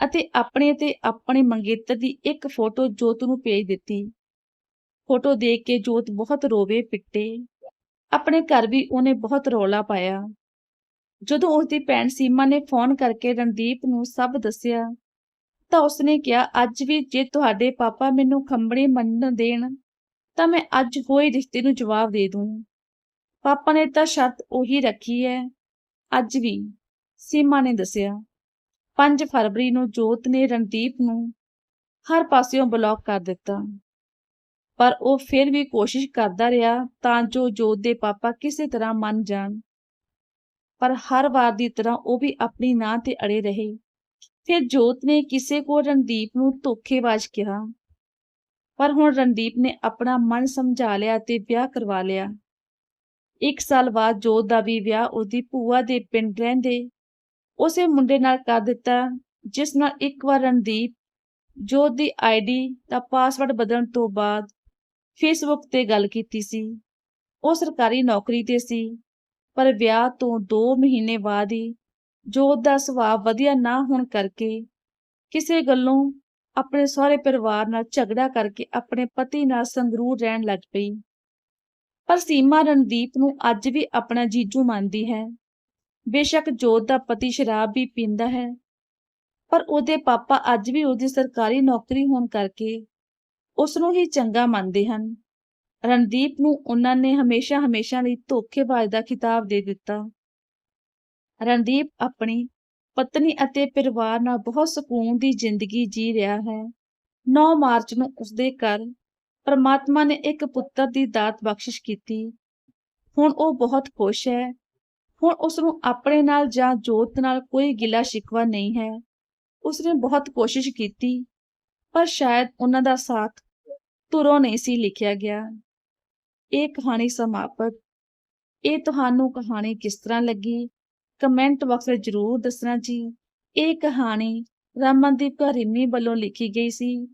ਅਤੇ ਆਪਣੇ ਤੇ ਆਪਣੇ ਮੰਗੇਤਰ ਦੀ ਇੱਕ ਫੋਟੋ ਜੋਤ ਨੂੰ ਭੇਜ ਦਿੱਤੀ। ਫੋਟੋ ਦੇਖ ਕੇ ਜੋਤ ਬਹੁਤ ਰੋਵੇ, ਪਿੱਟੇ। ਆਪਣੇ ਘਰ ਵੀ ਉਹਨੇ ਬਹੁਤ ਰੌਲਾ ਪਾਇਆ। ਜਦੋਂ ਉਸਦੀ ਭੈਣ ਸੀਮਾ ਨੇ ਫੋਨ ਕਰਕੇ ਰਣਦੀਪ ਨੂੰ ਸਭ ਦੱਸਿਆ, ਤਾਂ ਉਸਨੇ ਕਿਹਾ, ਅੱਜ ਵੀ ਜੇ ਤੁਹਾਡੇ ਪਾਪਾ ਮੈਨੂੰ ਖੰਬਣੀ ਮੰਨ ਦੇਣ, ਤਾਂ ਮੈਂ ਅੱਜ ਹੋਏ ਰਿਸ਼ਤੇ ਨੂੰ ਜਵਾਬ ਦੇ ਦੂੰ। ਪਾਪਾ ਨੇ ਤਾਂ ਸ਼ਰਤ ਉਹੀ ਰੱਖੀ ਹੈ, ਅੱਜ ਵੀ। ਸੀਮਾ ਨੇ ਦੱਸਿਆ 5 ਫਰਵਰੀ ਨੂੰ ਜੋਤ ਨੇ ਰਣਦੀਪ ਨੂੰ ਹਰ ਪਾਸਿਓਂ ਬਲੌਕ ਕਰ ਦਿੱਤਾ। ਪਰ ਉਹ ਫਿਰ ਵੀ ਕੋਸ਼ਿਸ਼ ਕਰਦਾ ਰਿਹਾ ਤਾਂ ਜੋ ਜੋਤ ਦੇ ਪਾਪਾ ਕਿਸੇ ਤਰ੍ਹਾਂ ਮੰਨ ਜਾਣ। ਪਰ ਹਰ ਵਾਰ ਦੀ ਤਰ੍ਹਾਂ ਉਹ ਵੀ ਆਪਣੀ ਨਾਂ ਤੇ ਅੜੇ ਰਹੇ। ਫਿਰ ਜੋਤ ਨੇ ਕਿਸੇ ਕੋਲ ਰਣਦੀਪ ਨੂੰ ਧੋਖੇਬਾਜ਼ ਕਿਹਾ। ਪਰ ਹੁਣ ਰਣਦੀਪ ਨੇ ਆਪਣਾ ਮਨ ਸਮਝਾ ਲਿਆ ਤੇ ਵਿਆਹ ਕਰਵਾ ਲਿਆ। ਇੱਕ ਸਾਲ ਬਾਅਦ ਜੋਤ ਦਾ ਵੀ ਵਿਆਹ ਉਸਦੀ ਭੂਆ ਦੇ ਪਿੰਡ ਰਹਿੰਦੇ ਉਸੇ ਮੁੰਡੇ ਨਾਲ ਕਰ ਦਿੱਤਾ, ਜਿਸ ਨਾਲ ਇੱਕ ਵਾਰ ਰਣਦੀਪ ਜੋਤ ਦੀ ਆਈਡੀ ਦਾ ਪਾਸਵਰਡ ਬਦਲਣ ਤੋਂ ਬਾਅਦ ਫੇਸਬੁੱਕ ਤੇ ਗੱਲ ਕੀਤੀ ਸੀ। ਉਹ ਸਰਕਾਰੀ ਨੌਕਰੀ ਤੇ ਸੀ, ਪਰ ਵਿਆਹ ਤੋਂ 2 ਮਹੀਨੇ ਬਾਅਦ ਹੀ ਜੋਤ ਦਾ ਸੁਭਾਅ ਵਧੀਆ ਨਾ ਹੋਣ ਕਰਕੇ ਕਿਸੇ ਗੱਲੋਂ ਆਪਣੇ ਸਹੁਰੇ ਪਰਿਵਾਰ ਨਾਲ ਝਗੜਾ ਕਰਕੇ ਆਪਣੇ ਪਤੀ ਨਾਲ ਸੰਗਰੂਰ ਰਹਿਣ ਲੱਗ ਪਈ। ਪਰ ਸੀਮਾ ਰਣਦੀਪ ਨੂੰ ਅੱਜ ਵੀ ਆਪਣਾ ਜੀਜੂ ਮੰਨਦੀ ਹੈ। ਬੇਸ਼ੱਕ ਜੋਤ ਦਾ ਪਤੀ ਸ਼ਰਾਬ ਵੀ ਪੀਂਦਾ ਹੈ, ਪਰ ਉਹਦੇ ਪਾਪਾ ਅੱਜ ਵੀ ਉਹਦੀ ਸਰਕਾਰੀ ਨੌਕਰੀ ਹੋਣ ਕਰਕੇ ਉਸ ਨੂੰ ਹੀ ਚੰਗਾ ਮੰਨਦੇ ਹਨ। ਰਣਦੀਪ ਨੂੰ ਉਹਨਾਂ ਨੇ ਹਮੇਸ਼ਾ ਹਮੇਸ਼ਾ ਲਈ ਧੋਖੇਬਾਜ਼ ਦਾ ਖਿਤਾਬ ਦੇ ਦਿੱਤਾ। ਰਣਦੀਪ ਆਪਣੀ ਪਤਨੀ ਅਤੇ ਪਰਿਵਾਰ ਨਾਲ ਬਹੁਤ ਸਕੂਨ ਦੀ ਜ਼ਿੰਦਗੀ ਜੀ ਰਿਹਾ ਹੈ। 9 ਮਾਰਚ ਨੂੰ ਉਸਦੇ ਘਰ ਪਰਮਾਤਮਾ ਨੇ ਇੱਕ ਪੁੱਤਰ ਦੀ ਦਾਤ ਬਖਸ਼ਿਸ਼ ਕੀਤੀ। ਹੁਣ ਉਹ ਬਹੁਤ ਖੁਸ਼ ਹੈ। ਹੁਣ ਉਸ ਨੂੰ ਆਪਣੇ ਨਾਲ ਜਾਂ ਜੋਤ ਨਾਲ ਕੋਈ ਗਿਲਾ ਸ਼ਿਕਵਾ ਨਹੀਂ ਹੈ। ਉਸਨੇ ਬਹੁਤ ਕੋਸ਼ਿਸ਼ ਕੀਤੀ, ਪਰ ਸ਼ਾਇਦ ਉਹਨਾਂ ਦਾ ਸਾਥ ਤੁਰੋਂ ਨਹੀਂ ਸੀ ਲਿਖਿਆ ਗਿਆ। ਇਹ ਕਹਾਣੀ ਸਮਾਪਤ। ਇਹ ਤੁਹਾਨੂੰ ਕਹਾਣੀ ਕਿਸ ਤਰ੍ਹਾਂ ਲੱਗੀ? ਕਮੈਂਟ ਬਾਕਸ ਵਿੱਚ ਜ਼ਰੂਰ ਦੱਸਣਾ ਜੀ। ਇਹ ਕਹਾਣੀ ਰਮਨਦੀਪ ਕੌਰ ਰਿੰਮੀ ਵੱਲੋਂ ਲਿਖੀ ਗਈ ਸੀ,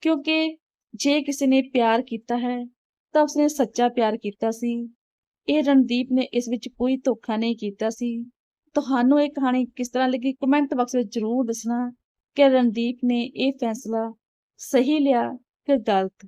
ਕਿਉਂਕਿ ਜੇ ਕਿਸੇ ਨੇ ਪਿਆਰ ਕੀਤਾ ਹੈ, ਤਾਂ ਉਸਨੇ ਸੱਚਾ ਪਿਆਰ ਕੀਤਾ ਸੀ। ਇਹ ਰਣਦੀਪ ਨੇ ਇਸ ਵਿੱਚ ਕੋਈ ਧੋਖਾ ਨਹੀਂ ਕੀਤਾ ਸੀ। ਤੁਹਾਨੂੰ ਇਹ ਕਹਾਣੀ ਕਿਸ ਤਰ੍ਹਾਂ ਲੱਗੀ? ਕਮੈਂਟ ਬਾਕਸ ਵਿੱਚ ਜ਼ਰੂਰ ਦੱਸਣਾ ਕਿ ਰਣਦੀਪ ਨੇ ਇਹ ਫੈਸਲਾ ਸਹੀ ਲਿਆ ਕਿ ਗਲਤ।